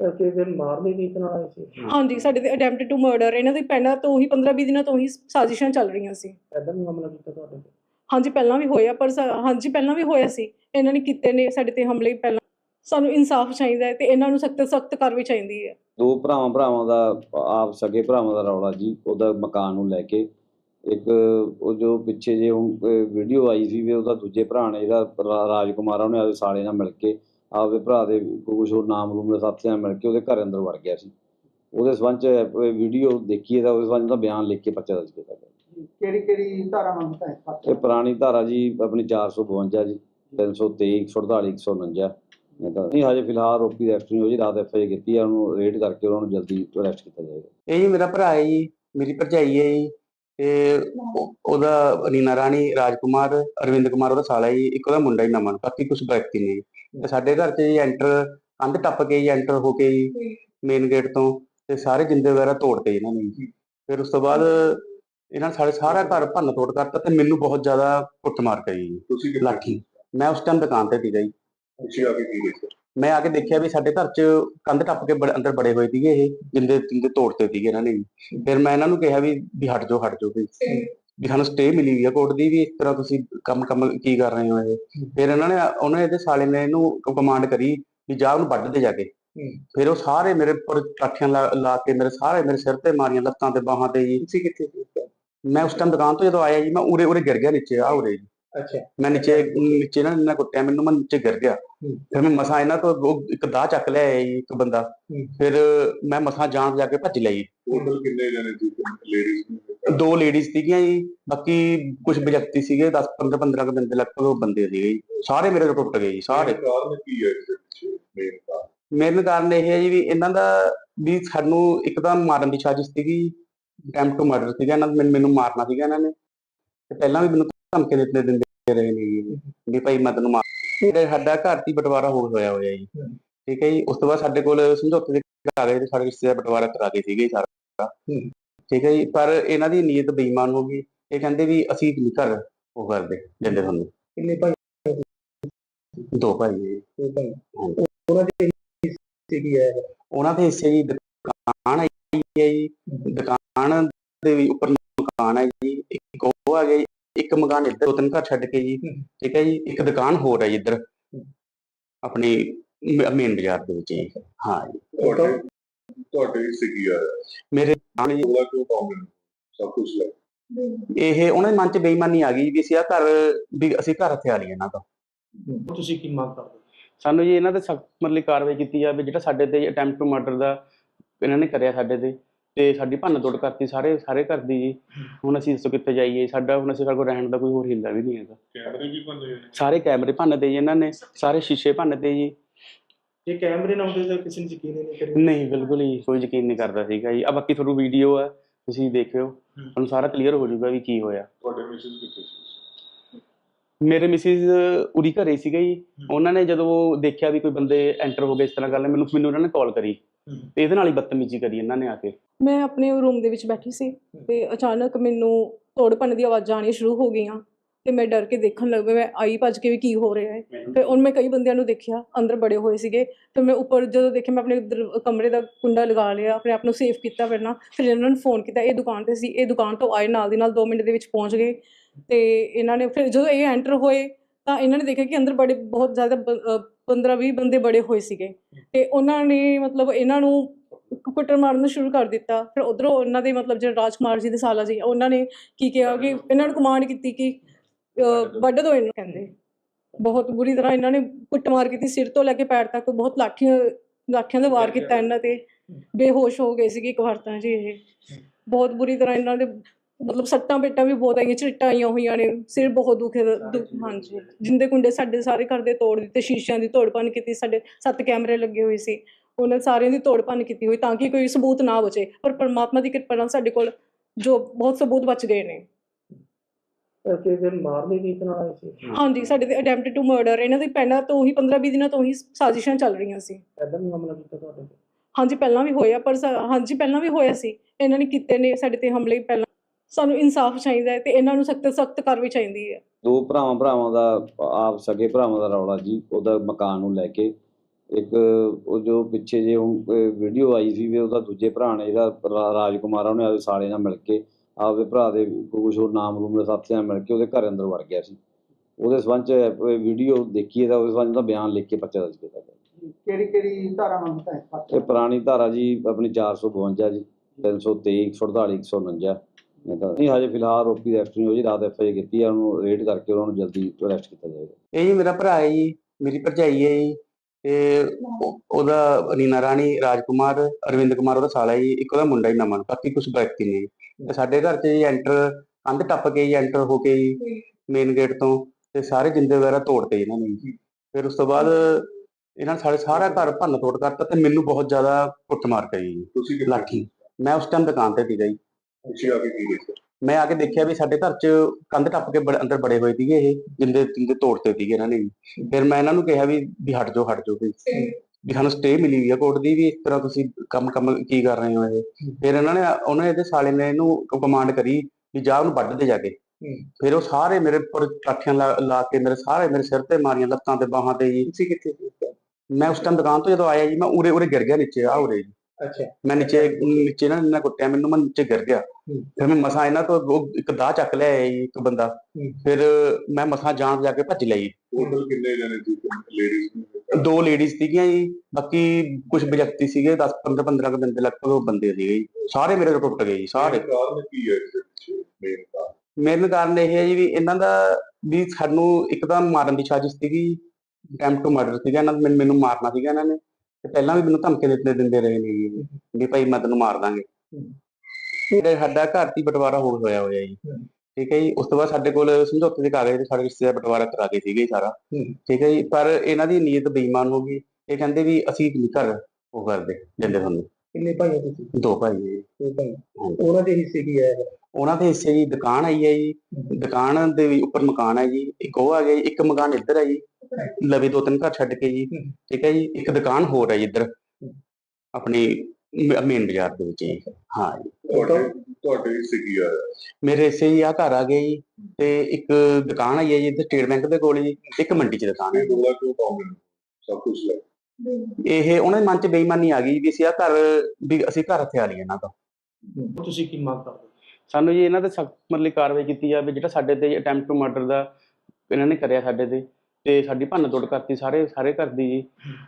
ਤੇ ਫਿਰ ਮਾਰਨੇ ਦੀ ਇਤਨਾ ਆਏ ਸੀ? ਹਾਂਜੀ ਸਾਡੇ ਤੇ ਅਟੈਂਪਟ ਟੂ ਮਰਡਰ ਇਹਨਾਂ ਦੀ ਪਹਿਲਾਂ ਤੋਂ ਹੀ 15 20 ਦਿਨਾਂ ਤੋਂ ਹੀ ਸਾਜ਼ਿਸ਼ਾਂ ਚੱਲ ਰਹੀਆਂ ਸੀ। ਪਹਿਲਾਂ ਵੀ ਹਮਲਾ ਕੀਤਾ ਤੁਹਾਡੇ ਤੇ? ਹਾਂਜੀ ਪਹਿਲਾਂ ਵੀ ਹੋਇਆ ਪਰ ਸਾ- ਹਾਂਜੀ ਪਹਿਲਾਂ ਵੀ ਹੋਇਆ ਸੀ। ਇਹਨਾਂ ਨੇ ਕੀਤੇ ਨੇ ਸਾਡੇ ਤੇ ਹਮਲੇ ਪਹਿਲਾਂ। ਸਾਨੂੰ ਇਨਸਾਫ ਚਾਹੀਦਾ ਹੈ ਤੇ ਇਹਨਾਂ ਨੂੰ ਸਖਤ ਸਖਤ ਕਾਰਵਾਈ ਚਾਹੀਦੀ ਹੈ। ਦੋ ਭਰਾਵਾਂ ਭਰਾਵਾਂ ਦਾ ਆਪ ਸਗੇ ਭਰਾਵਾਂ ਦਾ ਰੌਲਾ ਜੀ ਉਹਦਾ ਮਕਾਨ ਨੂੰ ਲੈ ਕੇ। ਇੱਕ ਉਹ ਜੋ ਪਿੱਛੇ ਜੇ ਹੁਣ ਵੀਡੀਓ ਆਈ ਸੀ ਵੀ ਉਹਦਾ ਦੂਜੇ ਭਰਾ ਨੇ ਇਹਦਾ ਰਾ- ਰਾਜਕੁਮਾਰ ਆ, ਉਹਨੇ ਆਪਦੇ ਸਾਲੇ ਨਾਲ ਮਿਲ ਕੇ ਆਪਦੇ ਭਰਾ ਦੇ ਕੁਝ ਹੋਰ ਨਾਮ ਰੂਮ ਦੇ ਸਾਥੀਆਂ ਨਾਲ ਮਿਲ ਕੇ ਉਹਦੇ ਘਰ ਅੰਦਰ ਵੜ ਗਿਆ ਸੀ। ਉਹਦੇ ਸੰਬੰਧ ਚ ਵੀਡੀਓ ਦੇਖੀ ਤਾਂ ਉਹਦੇ ਸੰਬੰਧ ਦਾ ਬਿਆਨ ਲਿਖ ਕੇ ਪਰਚਾ ਦਰਜ ਕੀਤਾ ਗਿਆ। ਕਿਹੜੀ ਕਿਹੜੀ ਧਾਰਾ ਮੰਗਤਾ ਹੈ ਇਹ ਪੁਰਾਣੀ ਧਾਰਾ ਜੀ ਆਪਣੀ 452 ਜੀ 323 148 149 ਇਹ ਤਾਂ ਨਹੀਂ ਹਜੇ ਫਿਲਹਾਲ ਆਰੋਪੀ ਦੀ ਅਰੈਸਟ ਨਹੀਂ ਹੋਈ ਰਾਤ ਐਫ ਆਈ ਕੀਤੀ ਆ ਉਹਨੂੰ ਰੇਡ ਕਰਕੇ ਉਹਨਾਂ ਨੂੰ ਜਲਦੀ ਅਰੈਸਟ ਕੀਤਾ ਜਾਏਗਾ। ਇਹ ਜੀ ਮੇਰਾ ਭਰਾ ਹੈ ਜੀ ਮੇਰੀ ਭਰਜਾਈ ਹੈ ਜੀ ਤੇ ਉਹ- ਉਹਦਾ ਨੀਨਾ ਰਾਣੀ ਰਾਜਕੁਮਾਰ ਅਰਵਿੰਦ ਕੁਮਾਰ ਉਹਦਾ ਸਾਲਾ ਜੀ ਇੱਕ ਉਹਦਾ ਮੁੰਡਾ ਹੀ ਨਮਨ ਬਾਕੀ ਕੁਝ ਵਿਅਕਤੀ ਨੇ ਜੀ। ਸਾਡੇ ਘਰ 'ਚ ਜੀ ਐਂਟਰ ਕੰਧ ਟੱਪ ਕੇ ਜੀ ਐਂਟਰ ਹੋ ਕੇ ਜੀ ਮੇਨ ਗੇਟ ਤੋਂ ਤੇ ਸਾਰੇ ਜਿੰਦੇ ਵਗੈਰਾ ਤੋੜਤੇ ਇਹਨਾਂ ਨੇ। ਜੀ ਫਿਰ ਉਸ ਤੋਂ ਬਾਅਦ ਇਹਨਾਂ ਨੇ ਸਾਡੇ ਸਾਰਾ ਘਰ ਭੰਨ ਤੋੜ ਕਰਤਾ ਤੇ ਮੈਨੂੰ ਬਹੁਤ ਜ਼ਿਆਦਾ ਕੁੱਟਮਾਰ ਕਰੀ ਜੀ ਤੁਸੀਂ ਕਿੱਥੇ ਲਾਠੀ। ਮੈਂ ਉਸ ਟਾਈਮ ਦੁਕਾਨ ਤੇ ਸੀਗਾ ਜੀ। ਤੁਸੀਂ ਆ ਕੇ ਕੀ ਦੇਖਿਆ? ਮੈਂ ਆ ਕੇ ਦੇਖਿਆ ਵੀ ਸਾਡੇ ਘਰ 'ਚ ਕੰਧ ਟੱਪ ਕੇ ਬੜੇ- ਅੰਦਰ ਬੜੇ ਹੋਏ ਸੀਗੇ ਇਹ ਜਿੰਦੇ ਜਿੰਦੇ ਤੋੜਤੇ ਸੀਗੇ ਇਹਨਾਂ ਨੇ। ਵੀ। ਫਿਰ ਮੈਂ ਇਹਨਾਂ ਨੂੰ ਕਿਹਾ ਵੀ ਵੀ ਹਟ ਜਾਓ ਹਟ ਜਾਓ ਵੀ ਵੀ ਸਾਨੂੰ ਸਟੇ ਮਿਲੀ ਹੋਈ ਆ ਕੋਰਟ ਦੀ ਵੀ ਇਸ ਤਰ੍ਹਾਂ ਤੁਸੀਂ ਕੰਮ ਕੰਮ ਕੀ ਕਰ ਰਹੇ ਹੋ ਇਹ। ਫਿਰ ਇਹਨਾਂ ਨੇ ਉਹਨਾਂ ਇਹਦੇ ਸਾਲੇ ਨੇ ਇਹਨੂੰ ਕਮਾਂਡ ਕਰੀ ਵੀ ਜਾ ਉਹਨੂੰ ਵੱਢ ਦੇ ਜਾ ਕੇ। ਫਿਰ ਉਹ ਸਾਰੇ ਮੇਰੇ ਉੱਪਰ ਕਾਠੀਆਂ ਲਾ ਕੇ ਮੇਰੇ ਸਾਰੇ ਮੇਰੇ ਸਿਰ ਤੇ ਮਾਰੀਆਂ ਲੱਤਾਂ ਤੇ ਬਾਹਾਂ ਤੇ ਜੀ। ਤੁਸੀਂ ਕਿੱਥੇ ਸੀ? ਮੈਂ ਉਸ ਟਾਈਮ ਦੁਕਾਨ ਤੋਂ ਜਦੋਂ ਆਇਆ ਜੀ ਮੈਂ ਉਰੇ ਉਰੇ ਗਿਰ ਗਿਆ ਨੀਚੇ ਆ ਉਰੇ ਜੀ। ਅੱਛਾ। ਮੈਂ ਨੀਚੇ ਨੀਚੇ ਨਾ ਇਹਨਾਂ ਕੁੱਟਿਆ ਮੈਨੂੰ ਮੈਂ ਨੀਚੇ ਗਿਰ ਗਿਆ। ਫਿਰ ਮੈਂ ਮਸਾਂ ਇਹਨਾਂ ਤੋਂ ਉਹ ਇੱਕ ਦਾਹ ਚੱਕ ਲਿਆ ਜੀ ਇੱਕ ਬੰਦਾ। ਫਿਰ ਮੈਂ ਮਸਾਂ ਜਾਣ ਜਾ ਕੇ ਭੱਜ ਲਈ ਟੋਟਲ ਕਿੰਨੇ ਜਣੇ ਸੀ ਲੇਡੀਜ਼ ਦੋ ਲੇਡੀਜ਼ ਸੀਗੀਆਂ ਜੀ ਬਾਕੀ ਕੁਝ ਵਿਅਕਤੀ ਸੀਗੇ 10 15 15 ਕੁ ਬੰਦੇ ਲਗਭਗ ਬੰਦੇ ਸੀਗੇ ਜੀ। ਸਾਰੇ ਮੇਰੇ ਤੋਂ ਟੁੱਟ ਗਏ ਜੀ ਸਾਰੇ। ਕਾਰਨ ਕੀ ਹੈ ਇਸ ਦੇ ਪਿੱਛੇ ਮੇਨ ਕਾਰਨ? ਮੇਨ ਕਾਰਨ ਇਹ ਹੈ ਜੀ ਵੀ ਇਹਨਾਂ ਦਾ ਵੀ ਸਾਨੂੰ ਇੱਕਦਮ ਮਾਰਨ ਦੀ ਸਾਜ਼ਿਸ਼ ਸੀਗੀ ਅਟੈਂਪਟ ਟੂ ਮਰਡਰ ਸੀਗਾ ਇਹਨਾਂ ਨੇ ਮੈਨੂੰ- ਮਾਰਨਾ ਸੀਗਾ ਇਹਨਾਂ ਨੇ। ਤੇ ਪਹਿਲਾਂ ਵੀ ਮੈਨੂੰ ਧਮਕੀ ਦਿੱਤੇ ਦਿੰਦੇ ਰਹੇ ਨੇ ਜੀ। ਵੀ ਭਾਈ ਮੈਂ ਤੈਨੂੰ ਮਾਰ ਮੇਰੇ ਸਾਡਾ ਘਰ ਦੀ ਬਟਵਾਰਾ ਹੋ ਹੋਇਆ ਹੋਇਆ ਜੀ। ਠੀਕ ਹੈ ਜੀ ਉਸ ਤੋਂ ਬਾਅਦ ਸਾਡੇ ਕੋਲ ਸਮਝੌਤੇ ਦੇ ਕਾਗਜ਼ ਤੇ ਸਾਡੇ ਰਿਸ਼ਤੇ ਦਾ ਬਟਵਾਰਾ ਕਰਾ ਕੇ ਸੀਗੇ ਸਾਰਾ। ਠੀਕ ਹੈ ਜੀ ਪਰ ਇਹਨਾਂ ਦੀ ਨੀਅਤ ਬੇਈਮਾਨ ਹੋ ਗਈ। ਇਹ ਕਹਿੰਦੇ ਵੀ ਅਸੀਂ ਨਹੀਂ ਘਰ ਉਹ ਕਰਦੇ ਦਿੰਦੇ ਤੁਹਾਨੂੰ ਕਿੰਨੇ ਭਾਈ? ਦੋ ਭਾਈ ਜੀ। ਦੋ ਭਾਈ। ਉਹਨਾਂ ਦੇ ਸੀਗੀ ਹੈ? ਉਹਨਾਂ ਦੇ ਹਿੱਸੇ ਜੀ ਦੁਕਾਨ ਹੈ ਜੀ ਦੁਕਾਨ ਦੇ ਵੀ ਉੱਪਰ ਮਕਾਨ ਹੈ ਜੀ। ਇੱਕ ਉਹ ਆ ਗਿਆ ਇੱਕ ਮਕਾਨ ਇੱਧਰ ਦੋ ਤਿੰਨ ਘਰ ਛੱਡ ਕੇ ਜੀ। ਠੀਕ ਹੈ ਜੀ ਇੱਕ ਦੁਕਾਨ ਹੋਰ ਹੈ ਜੀ ਇੱਧਰ। ਆਪਣੀ ਮੇਨ ਬਾਜ਼ਾਰ ਦੇ ਵਿੱਚ ਹਾਂ। ਜੀ। ਤੁਹਾਡੇ ਹਿੱਸੇ ਕੀ ਆ ਮੇਰੇ ਨਾਲ ਜੀ ਉਹਦਾ ਕਿਉਂ ਪਾਉਂਦੇ? ਸਭ ਕੁਝ ਲੈ ਇਹ ਉਹਨਾਂ ਦੇ ਮਨ 'ਚ ਬੇਈਮਾਨੀ ਆ ਗਈ ਵੀ ਅਸੀਂ ਆ ਘਰ ਵੀ ਅਸੀਂ ਘਰ ਹਥਿਆ ਲਈ ਇਹਨਾਂ ਤੋਂ। ਤੁਸੀਂ ਕੀ ਮੰਗ ਕਰਦੇ? ਸਾਨੂੰ ਜੀ ਇਹਨਾਂ ਤੇ ਸਖਤ ਮਤਲਬ ਕਾਰਵਾਈ ਕੀਤੀ ਜਾਵੇ ਜਿਹੜਾ ਸਾਡੇ ਤੇ ਅਟੈਂਪਟ ਟੂ ਮਰਡਰ ਦਾ ਇਹਨਾਂ ਨੇ ਕਰਿਆ ਸਾਡੇ ਤੇ ਤੇ ਸਾਡੀ ਭੰਨ ਤੋੜ ਕਰਤੀ ਸਾਰੇ ਸਾਰੇ ਘਰ ਦੀ ਜੀ। ਹੁਣ ਅਸੀਂ ਦੱਸੋ ਕਿੱਥੇ ਜਾਈਏ? ਸਾਡਾ ਹੁਣ ਅਸੀਂ ਸਾਡੇ ਕੋਲ ਰਹਿਣ ਦਾ ਕੋਈ ਹੋਰ ਹਿੱਲਾ ਵੀ ਨਹੀਂ ਹੈਗਾ। ਕੈਮਰੇ ਵੀ ਬੰਦੇ ਨੇ। ਸਾਰੇ ਕੈਮਰੇ ਭੰਨ ਤੇ ਜੀ ਇਹਨਾਂ ਨੇ ਸਾਰੇ ਸ਼ੀਸ਼ੇ ਭੰਨ ਤੇ ਜੀ। ਜੇ ਕੈਮਰੇ ਨਾ ਹੁੰਦੇ ਤਾਂ ਕਿਸੇ ਨੇ ਯਕੀਨ ਹੀ ਨਹੀਂ ਕਰਿਆ। ਨਹੀਂ ਬਿਲਕੁਲ ਹੀ ਕੋਈ ਯਕੀਨ ਨਹੀਂ ਕਰਦਾ ਸੀਗਾ ਜੀ। ਆ ਬਾਕੀ ਤੁਹਾਨੂੰ ਵੀਡੀਓ ਆ ਤੁਸੀਂ ਦੇਖਿਓ। ਤੁਹਾਨੂੰ ਸਾਰਾ ਕਲੀਅਰ ਹੋ ਜਾਊਗਾ ਵੀ ਕੀ ਹੋਇਆ। ਤੁਹਾਡੇ ਮਿਸਿਸ ਕਿੱਥੇ ਸੀ? ਮੇਰੇ ਮਿਸਿਸ ਉਰੀ ਘਰੇ ਸੀਗਾ ਜੀ। ਉਹਨਾਂ ਨੇ ਜਦੋਂ ਦੇਖਿਆ ਵੀ ਕੋਈ ਬੰਦੇ ਐਂਟਰ ਹੋ ਗਏ ਇਸ ਤਰ੍ਹਾਂ ਗੱਲ ਮੈਨੂੰ ਮੈਨੂੰ ਉਹਨਾਂ ਨੇ ਕਾਲ ਕਰੀ। ਤੇ ਇਹਦੇ ਨਾਲ ਹੀ ਬਦਤਮੀਜ਼ੀ ਕਰੀ ਇਹਨਾਂ ਨੇ ਆ ਕੇ। ਮੈਂ ਆਪਣੇ ਰੂਮ ਦੇ ਵਿੱਚ ਬੈਠੀ ਸੀ ਤੇ ਅਚਾਨਕ ਮੈਨੂੰ ਤੋੜ ਭੰਨ ਦੀ ਆਵਾਜ਼ਾਂ ਆਉਣੀਆਂ ਸ਼ੁਰੂ ਹੋ ਗਈਆਂ। ਤੇ ਮੈਂ ਡਰ ਕੇ ਦੇਖਣ ਲੱਗ ਪਈ ਮੈਂ ਆਈ ਭੱਜ ਕੇ ਵੀ ਕੀ ਹੋ ਰਿਹਾ ਹੈ। ਫਿਰ ਹੁਣ ਮੈਂ ਕਈ ਬੰਦਿਆਂ ਨੂੰ ਦੇਖਿਆ ਅੰਦਰ ਬੜੇ ਹੋਏ ਸੀਗੇ। ਤੇ ਮੈਂ ਉੱਪਰ ਜਦੋਂ ਦੇਖਿਆ ਮੈਂ ਆਪਣੇ ਦਰ- ਕਮਰੇ ਦਾ ਕੁੰਡਾ ਲਗਾ ਲਿਆ ਆਪਣੇ ਆਪ ਨੂੰ ਸੇਫ ਕੀਤਾ ਪਹਿਲਾਂ ਫਿਰ ਇਹਨਾਂ ਨੂੰ ਫੋਨ ਕੀਤਾ ਇਹ ਦੁਕਾਨ ਤੇ ਸੀ ਇਹ ਦੁਕਾਨ ਤੋਂ ਆਏ ਨਾਲ ਦੀ ਨਾਲ 2 ਮਿੰਟ ਦੇ ਵਿੱਚ ਪਹੁੰਚ ਗਏ। ਤੇ ਇਹਨਾਂ ਨੇ ਫਿਰ ਜਦੋਂ ਇਹ ਐਂਟਰ ਹੋਏ ਤਾਂ ਇਹਨਾਂ ਨੇ ਦੇਖਿਆ ਕਿ ਅੰਦਰ ਬੜੇ ਬਹੁਤ ਜ਼ਿਆਦਾ 15 20 ਬੰਦੇ ਬੜੇ ਹੋਏ ਸੀਗੇ। ਤੇ ਉਹਨਾਂ ਨੇ ਮਤਲਬ ਇਹਨਾਂ ਨੂੰ ਕੁੱਟਰ ਮਾਰਨਾ ਸ਼ੁਰੂ ਕਰ ਦਿੱਤਾ। ਫਿਰ ਉਧਰੋਂ ਉਹਨਾਂ ਦੇ ਮਤਲਬ ਜਿਹੜੇ ਰਾਜਕੁਮਾਰ ਜੀ ਦੇ ਸਾਲਾ ਜੀ ਉਹਨਾਂ ਨੇ ਕੀ ਕਿਹਾ ਕਿ ਇਹਨਾਂ ਨੂੰ ਕਮਾਂਡ ਕੀਤੀ ਕਿ ਵੱਢ ਦੋ ਇਹਨੂੰ। ਕਹਿੰਦੇ ਬਹੁਤ ਬੁਰੀ ਤਰ੍ਹਾਂ ਇਹਨਾਂ ਨੇ ਕੁੱਟਮਾਰ ਕੀਤੀ ਸਿਰ ਤੋਂ ਲੈ ਕੇ ਪੈਰ ਤੱਕ ਬਹੁਤ ਲਾਠੀਆਂ ਲਾਠੀਆਂ ਦਾ ਵਾਰ ਕੀਤਾ ਇਹਨਾਂ ਤੇ। ਬੇਹੋਸ਼ ਹੋ ਗਏ ਸੀਗੇ ਇੱਕ ਵਾਰ ਤਾਂ ਜੀ ਇਹ। ਬਹੁਤ ਬੁਰੀ ਤਰ੍ਹਾਂ ਇਹਨਾਂ ਦੇ ਮਤਲਬ ਸੱਟਾਂ ਪੇਟਾਂ ਵੀ ਬਹੁਤ ਆਈਆਂ ਝਿੱਟਾਂ ਆਈਆਂ ਹੋਈਆਂ ਨੇ। ਸਿਰ ਬਹੁਤ ਦੁਖੇ ਹਾਂਜੀ। ਜਿੰਦੇ ਕੁੰਡੇ ਸਾਡੇ ਸਾਰੇ ਘਰ ਦੇ ਤੋੜ ਦਿੱਤੇ ਸ਼ੀਸ਼ਿਆਂ ਦੀ ਤੋੜ ਭੰਨ ਕੀਤੀ ਸਾਡੇ ਸੱਤ ਕੈਮਰੇ ਲੱਗੇ ਹੋਏ ਸੀ। ਉਹਨਾਂ ਸਾਰਿਆਂ ਦੀ ਤੋੜ ਭੰਨ ਕੀਤੀ ਹੋਈ ਤਾਂ ਕਿ ਕੋਈ ਸਬੂਤ ਨਾ ਬਚੇ। ਪਰ ਪਰਮਾਤਮਾ ਦੀ ਕਿਰਪਾ ਨਾਲ ਸਾਡੇ ਕੋਲ ਜੋ ਬਹੁਤ ਸਬੂਤ ਬਚ ਗਏ ਨੇ। ਤੇ ਫਿਰ ਮਾਰਨੇ ਦੀ ਇਤਨਾ ਆਏ ਸੀ। ਹਾਂਜੀ ਸਾਡੇ ਤੇ ਅਟੈਂਪਟ ਟੂ ਮਰਡਰ ਇਹਨਾਂ ਦੀ ਪਹਿਲਾਂ ਤੋਂ ਹੀ 15 20 ਦਿਨਾਂ ਤੋਂ ਹੀ ਸਾਜ਼ਿਸ਼ਾਂ ਚੱਲ ਰਹੀਆਂ ਸੀ। ਪਹਿਲਾਂ ਵੀ ਹਮਲਾ ਕੀਤਾ ਤੁਹਾਡੇ ਤੇ? ਹਾਂਜੀ ਪਹਿਲਾਂ ਵੀ ਹੋਇਆ ਪਰ ਸਾ- ਹਾਂਜੀ ਪਹਿਲਾਂ ਵੀ ਹੋਇਆ ਸੀ। ਇਹਨਾਂ ਨੇ ਕੀਤੇ ਨੇ ਸਾਡੇ ਤੇ ਹਮਲੇ ਪਹਿਲਾਂ। ਸਾਨੂੰ ਇਨਸਾਫ ਚਾਹੀਦਾ ਹੈ ਤੇ ਇਹਨਾਂ ਨੂੰ ਸਖਤ ਸਖਤ ਕਾਰਵਾਈ ਚਾਹੀਦੀ ਹੈ। ਦੋ ਭਰਾਵਾਂ ਭਰਾਵਾਂ ਦਾ ਆਪ ਸਗੇ ਭਰਾਵਾਂ ਦਾ ਰੌਲਾ ਜੀ ਉਹਦਾ ਮਕਾਨ ਨੂੰ ਲੈ ਕੇ। ਇੱਕ ਉਹ ਜੋ ਪਿੱਛੇ ਜੇ ਵੀਡੀਓ ਆਈ ਸੀ ਵੀ ਉਹਦਾ ਦੂਜੇ ਭਰਾ ਨੇ ਜਿਹੜਾ ਰਾ- ਰਾਜਕੁਮਾਰ ਆ, ਉਹਨੇ ਆਪਦੇ ਸਾਲੇ ਨਾਲ ਮਿਲ ਕੇ ਆਪਦੇ ਭਰਾ ਦੇ ਕੁਝ ਹੋਰ ਨਾਮ ਰੂਮ ਦੇ ਸਾਥੀਆਂ ਨਾਲ ਮਿਲ ਕੇ ਉਹਦੇ ਘਰ ਅੰਦਰ ਵੜ ਗਿਆ ਸੀ। ਉਹਦੇ ਸੰਬੰਧ ਚ ਵੀਡੀਓ ਦੇਖੀਏ ਤਾਂ ਉਹਦੇ ਸੰਬੰਧ ਦਾ ਬਿਆਨ ਲਿਖ ਕੇ ਪਰਚਾ ਦਰਜ ਕੀਤਾ ਗਿਆ। ਕਿਹੜੀ ਕਿਹੜੀ ਧਾਰਾ ਮੰਗਤਾ ਹੈ ਇਹ ਪੁਰਾਣੀ ਧਾਰਾ ਜੀ ਆਪਣੀ 452 ਜੀ 323 148 149 ਨਹੀਂ ਹਜੇ ਫਿਲਹਾਲ ਰੋਪੀ ਦਾ ਐਕਟ ਨਹੀਂ ਹੋ ਜੀ ਰਾਤ ਐਫ ਆਈ ਕੀਤੀ ਆ ਉਹਨੂੰ ਰੇਡ ਕਰਕੇ ਉਹਨਾਂ ਨੂੰ ਜਲਦੀ ਅਰੈਸਟ ਕੀਤਾ ਜਾਏਗਾ। ਇਹ ਜੀ ਮੇਰਾ ਭਰਾ ਹੈ ਜੀ ਮੇਰੀ ਭਰਜਾਈ ਹੈ ਜੀ ਤੇ ਉਹ- ਉਹਦਾ ਨੀਨਾ ਰਾਣੀ ਰਾਜਕੁਮਾਰ ਅਰਵਿੰਦ ਕੁਮਾਰ ਉਹਦਾ ਸਾਲਾ ਜੀ ਇੱਕ ਉਹਦਾ ਮੁੰਡਾ ਹੀ ਨਮਨ ਬਾਕੀ ਕੁਝ ਵਿਅਕਤੀ ਨੇ ਸਾਡੇ ਘਰ 'ਚ ਜੀ ਐਂਟਰ ਕੰਧ ਟੱਪ ਕੇ ਜੀ ਐਂਟਰ ਹੋ ਕੇ ਜੀ ਮੇਨ ਗੇਟ ਤੋਂ ਤੇ ਸਾਰੇ ਜਿੰਦੇ ਵਗੈਰਾ ਤੋੜਤੇ ਇਹਨਾਂ ਨੇ। ਜੀ ਫਿਰ ਉਸ ਤੋਂ ਬਾਅਦ ਇਹਨਾਂ ਨੇ ਸਾਡੇ ਸਾਰਾ ਘਰ ਭੰਨ ਤੋੜ ਕਰਤਾ ਤੇ ਮੈਨੂੰ ਬਹੁਤ ਜ਼ਿਆਦਾ ਕੁੱਟਮਾਰ ਕਰੀ ਜੀ। ਤੁਸੀਂ ਲਾਠੀ। ਮੈਂ ਉਸ ਟਾਈਮ ਦੁਕਾਨ ਤੇ ਸੀਗਾ ਜੀ। ਤੁਸੀਂ ਆ ਕੇ ਕੀ ਦੇਖਿਆ? ਮੈਂ ਆ ਕੇ ਦੇਖਿਆ ਵੀ ਸਾਡੇ ਘਰ 'ਚ ਕੰਧ ਟੱਪ ਕੇ ਬੜ- ਅੰਦਰ ਬੜੇ ਹੋਏ ਸੀਗੇ ਇਹ ਜਿੰਦੇ ਜਿੰਦੇ ਤੋੜਤੇ ਸੀਗੇ ਇਹਨਾਂ ਨੇ। ਫਿਰ ਮੈਂ ਇਹਨਾਂ ਨੂੰ ਕਿਹਾ ਵੀ ਵੀ ਹਟ ਜਾਓ ਹਟ ਜਾਓ। ਵੀ ਵੀ ਸਾਨੂੰ ਸਟੇ ਮਿਲੀ ਹੋਈ ਆ ਕੋਰਟ ਦੀ ਵੀ ਇਸ ਤਰ੍ਹਾਂ ਤੁਸੀਂ ਕੰਮ ਕੰਮ ਕੀ ਕਰ ਰਹੇ ਹੋ ਇਹ? ਫਿਰ ਇਹਨਾਂ ਨੇ ਉਹਨੇ ਇਹਦੇ ਸਾਲੇ ਨੇ ਇਹਨੂੰ ਕਮਾਂਡ ਕਰੀ ਵੀ ਜਾ ਉਹਨੂੰ ਵੱਢ ਦੇ ਜਾ ਕੇ। ਫਿਰ ਉਹ ਸਾਰੇ ਮੇਰੇ ਉੱਪਰ ਕਾਠੀਆਂ ਲਾ ਕੇ ਮੇਰੇ ਸਾਰੇ ਮੇਰੇ ਸਿਰ ਤੇ ਮਾਰੀਆਂ ਲੱਤਾਂ ਤੇ ਬਾਹਾਂ ਤੇ ਜੀ। ਤੁਸੀਂ ਕਿੱਥੇ ਸੀ? ਮੈਂ ਉਸ ਟਾਈਮ ਦੁਕਾਨ ਤੋਂ ਜਦੋਂ ਆਇਆ ਜੀ ਮੈਂ ਉਰੇ ਉਰੇ ਗਿਰ ਗਿਆ ਨੀਚੇ ਆ ਉਰੇ ਜੀ। ਅੱਛਾ। ਮੈਂ ਨੀਚੇ ਨੀਚੇ ਨਾ ਇਹਨਾਂ ਕੁੱਟਿਆ ਮੈਨੂੰ ਮੈਂ ਨੀਚੇ ਗਿਰ ਗਿਆ। ਫਿਰ ਮੈਂ ਮਸਾਂ ਇਹਨਾਂ ਤੋਂ ਉਹ ਇੱਕ ਦਾਹ ਚੱਕ ਲਿਆ ਜੀ ਇੱਕ ਬੰਦਾ। ਫਿਰ ਮੈਂ ਮਸਾਂ ਜਾਣ ਜਾ ਕੇ ਭੱਜ ਲਈ ਟੋਟਲ ਕਿੰਨੇ ਜਣੇ ਸੀ? ਲੇਡੀਜ਼ ਦੋ ਲੇਡੀਜ਼ ਸੀਗੀਆਂ ਜੀ ਬਾਕੀ ਕੁਝ ਵਿਅਕਤੀ ਸੀਗੇ 10 15 15 ਕੁ ਬੰਦੇ ਲਗਭਗ ਉਹ ਬੰਦੇ ਸੀਗੇ ਜੀ। ਸਾਰੇ ਮੇਰੇ ਟੁੱਟ ਗਏ ਜੀ ਸਾਰੇ। ਕਾਰਨ ਕੀ ਹੈ ਮੇਨ ਕਾਰਨ? ਮੇਨ ਕਾਰਨ ਇਹ ਹੈ ਜੀ ਵੀ ਇਹਨਾਂ ਦਾ ਵੀ ਸਾਨੂੰ ਇੱਕਦਮ ਮਾਰਨ ਦੀ ਸਾਜ਼ਿਸ਼ ਸੀਗੀ ਅਟੈਂਪਟ ਟੂ ਮਰਡਰ ਸੀਗਾ ਇਹਨਾਂ ਮੈਨੂੰ ਮੈਨੂੰ ਮਾਰਨਾ ਸੀਗਾ ਇਹਨਾਂ ਨੇ। ਤੇ ਪਹਿਲਾਂ ਵੀ ਮੈਨੂੰ ਧਮਕੀ ਦਿੱਤੇ ਦਿੰਦੇ ਰਹੇ ਨੇ ਜੀ। ਵੀ ਭਾਈ ਮੈਂ ਤੈਨੂੰ ਮਾਰ ਦਾਂਗੇ। ਤੇ ਸਾਡਾ ਘਰ ਦੀ ਬਟਵਾਰਾ ਹੋਰ ਹੋਇਆ ਹੋਇਆ ਜੀ। ਠੀਕ ਹੈ ਜੀ ਉਸ ਤੋਂ ਬਾਅਦ ਸਾਡੇ ਕੋਲ ਸਮਝੌਤੇ ਦੇ ਕਾਗਜ਼ ਤੇ ਸਾਡੇ ਰਿਸ਼ਤੇ ਦਾ ਬਟਵਾਰਾ ਕਰਾ ਕੇ ਸੀਗੇ ਸਾਰਾ। ਠੀਕ ਹੈ ਜੀ ਪਰ ਇਹਨਾਂ ਦੀ ਨੀਅਤ ਬੇਈਮਾਨ ਹੋ ਗਈ। ਇਹ ਕਹਿੰਦੇ ਵੀ ਅਸੀਂ ਨਹੀਂ ਘਰ ਉਹ ਕਰਦੇ ਦਿੰਦੇ ਤੁਹਾਨੂੰ। ਕਿੰਨੇ ਭਾਈ ਹੋ ਤੁਸੀਂ? ਦੋ ਭਾਈ। ਦੋ ਭਾਈ। ਉਹਨਾਂ ਦੇ ਹਿੱਸੇ ਕੀ ਹੈ ਉਹਨਾਂ ਦੇ ਹਿੱਸੇ ਜੀ ਦੁਕਾਨ ਆਈ ਹੈ ਜੀ। ਦੁਕਾਨ ਦੇ ਵੀ ਉੱਪਰ ਮਕਾਨ ਹੈ ਜੀ। ਇੱਕ ਉਹ ਆ ਗਿਆ ਇੱਕ ਮਕਾਨ ਇੱਧਰ ਹੈ ਜੀ। ਲਵੇ ਦੋ ਤਿੰਨ ਘਰ ਛੱਡ ਕੇ ਜੀ। ਠੀਕ ਹੈ ਜੀ ਇੱਕ ਦੁਕਾਨ ਹੋਰ ਹੈ ਜੀ ਇੱਧਰ। ਆਪਣੀ ਮੇਨ ਬਾਜ਼ਾਰ ਦੇ ਵਿੱਚ ਹਾਂ। ਜੀ। ਤੁਹਾਡੇ ਤੁਹਾਡੇ ਆ ਮੇਰੇ ਹਿੱਸੇ ਜੀ ਆ ਘਰ ਆ ਗਏ ਜੀ। ਤੇ ਇੱਕ ਦੁਕਾਨ ਆਈ ਹੈ ਜੀ ਇੱਧਰ ਸਟੇਟ ਬੈਂਕ ਦੇ ਕੋਲ ਜੀ। ਇੱਕ ਮੰਡੀ 'ਚ ਦੁਕਾਨ ਹੈ। ਇਹ ਦੋਲਾ ਕਿਉਂ ਪਾਉਂਦੇ ਨੇ ਸਭ ਕੁਝ ਲੈ। ਇਹ ਉਹਨਾਂ ਦੇ ਮਨ 'ਚ ਬੇਈਮਾਨੀ ਆ ਗਈ ਵੀ ਅਸੀਂ ਆ ਘਰ ਵੀ ਅਸੀਂ ਘਰ ਹਥਿਆ ਲਈ ਇਹਨਾਂ ਤੋਂ। ਤੁਸੀਂ ਕੀ ਮੰਗ ਕਰਦੇ ਹੋ? ਸਾਨੂੰ ਜੀ ਇਹਨਾਂ ਤੇ ਸਖਤ ਮਤਲਬ ਕਾਰਵਾਈ ਕੀਤੀ ਜਾਵੇ ਜਿਹੜਾ ਸਾਡੇ ਤੇ ਅਟੈਂਪਟ ਟੂ ਮਰਡਰ ਦਾ ਇਹਨਾਂ ਨੇ ਕਰਿਆ ਸਾਡੇ ਤੇ। ਤੇ ਸਾਡੀ ਭੰਨ ਤੋੜ ਕਰਤੀ ਸਾਰੇ ਸਾਰੇ ਘਰ ਦੀ ਜੀ।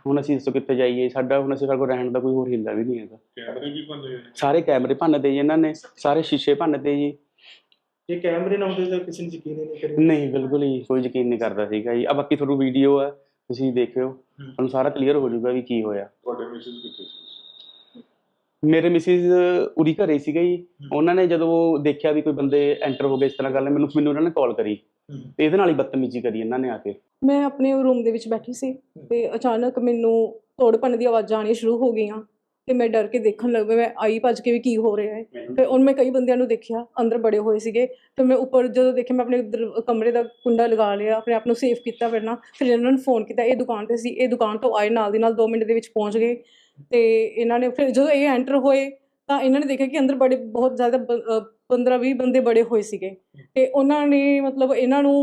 ਹੁਣ ਅਸੀਂ ਦੱਸੋ ਕਿੱਥੇ ਜਾਈਏ? ਸਾਡਾ ਹੁਣ ਅਸੀਂ ਸਾਡੇ ਕੋਲ ਰਹਿਣ ਦਾ ਕੋਈ ਹੋਰ ਹਿੱਲਾ ਵੀ ਨਹੀਂ ਹੈਗਾ। ਕੈਮਰੇ ਵੀ ਭੰਨੇ ਨੇ। ਸਾਰੇ ਕੈਮਰੇ ਭੰਨ ਤੇ ਜੀ ਇਹਨਾਂ ਨੇ ਸਾਰੇ ਸ਼ੀਸ਼ੇ ਭੰਨ ਤੇ ਜੀ। ਜੇ ਕੈਮਰੇ ਨਾ ਹੁੰਦੇ ਤਾਂ ਕਿਸੇ ਨੇ ਯਕੀਨ ਹੀ ਨਹੀਂ ਕਰਿਆ। ਨਹੀਂ ਬਿਲਕੁਲ ਹੀ ਕੋਈ ਯਕੀਨ ਨਹੀਂ ਕਰਦਾ ਸੀਗਾ ਜੀ। ਆ ਬਾਕੀ ਤੁਹਾਨੂੰ ਵੀਡੀਓ ਆ ਤੁਸੀਂ ਦੇਖਿਓ। ਤੁਹਾਨੂੰ ਸਾਰਾ ਕਲੀਅਰ ਹੋ ਜਾਊਗਾ ਵੀ ਕੀ ਹੋਇਆ। ਤੁਹਾਡੇ ਮਿਸਿਸ ਕਿੱਥੇ ਸੀ? ਮੇਰੇ ਮਿਸਿਸ ਉਰੀ ਘਰੇ ਸੀਗਾ ਜੀ। ਉਹਨਾਂ ਨੇ ਜਦੋਂ ਦੇਖਿਆ ਵੀ ਕੋਈ ਬੰਦੇ ਐਂਟਰ ਹੋ ਗਏ ਇਸ ਤਰ੍ਹਾਂ ਗੱਲ ਮੈਨੂੰ ਮੈਨੂੰ ਉਹਨਾਂ ਨੇ ਕਾਲ ਕਰੀ। ਤੇ ਇਹਦੇ ਨਾਲ ਹੀ ਬਦਤਮੀਜ਼ੀ ਕਰੀ ਇਹਨਾਂ ਨੇ ਆ ਕੇ। ਮੈਂ ਆਪਣੇ ਰੂਮ ਦੇ ਵਿੱਚ ਬੈਠੀ ਸੀ ਤੇ ਅਚਾਨਕ ਮੈਨੂੰ ਤੋੜ ਭੰਨ ਦੀ ਆਵਾਜ਼ਾਂ ਆਉਣੀਆਂ ਸ਼ੁਰੂ ਹੋ ਗਈਆਂ ਤੇ ਮੈਂ ਡਰ ਕੇ ਦੇਖਣ ਲੱਗ ਪਈ ਮੈਂ ਆਈ ਭੱਜ ਕੇ ਵੀ ਕੀ ਹੋ ਰਿਹਾ ਹੈ। ਫਿਰ ਹੁਣ ਮੈਂ ਕਈ ਬੰਦਿਆਂ ਨੂੰ ਦੇਖਿਆ ਅੰਦਰ ਬੜੇ ਹੋਏ ਸੀਗੇ ਤੇ ਮੈਂ ਉੱਪਰ ਜਦੋਂ ਦੇਖਿਆ ਮੈਂ ਆਪਣੇ ਕਮਰੇ ਦਾ ਕੁੰਡਾ ਲਗਾ ਲਿਆ ਆਪਣੇ ਆਪ ਨੂੰ ਸੇਫ ਕੀਤਾ ਪਹਿਲਾਂ ਫਿਰ ਇਹਨਾਂ ਨੂੰ ਫੋਨ ਕੀਤਾ ਇਹ ਦੁਕਾਨ ਤੇ ਸੀ ਇਹ ਦੁਕਾਨ ਤੋਂ ਆਏ ਨਾਲ ਦੀ ਨਾਲ 2 ਮਿੰਟ ਦੇ ਵਿੱਚ ਪਹੁੰਚ ਗਏ ਤੇ ਇਹਨਾਂ ਨੇ ਫਿਰ ਜਦੋਂ ਇਹ ਐਂਟਰ ਹੋਏ ਤਾਂ ਇਹਨਾਂ ਨੇ ਦੇਖਿਆ ਕਿ ਅੰਦਰ ਬੜੇ ਬਹੁਤ ਜ਼ਿਆਦਾ 15 20 ਬੰਦੇ ਬੜੇ ਹੋਏ ਸੀਗੇ। ਤੇ ਉਹਨਾਂ ਨੇ ਮਤਲਬ ਇਹਨਾਂ ਨੂੰ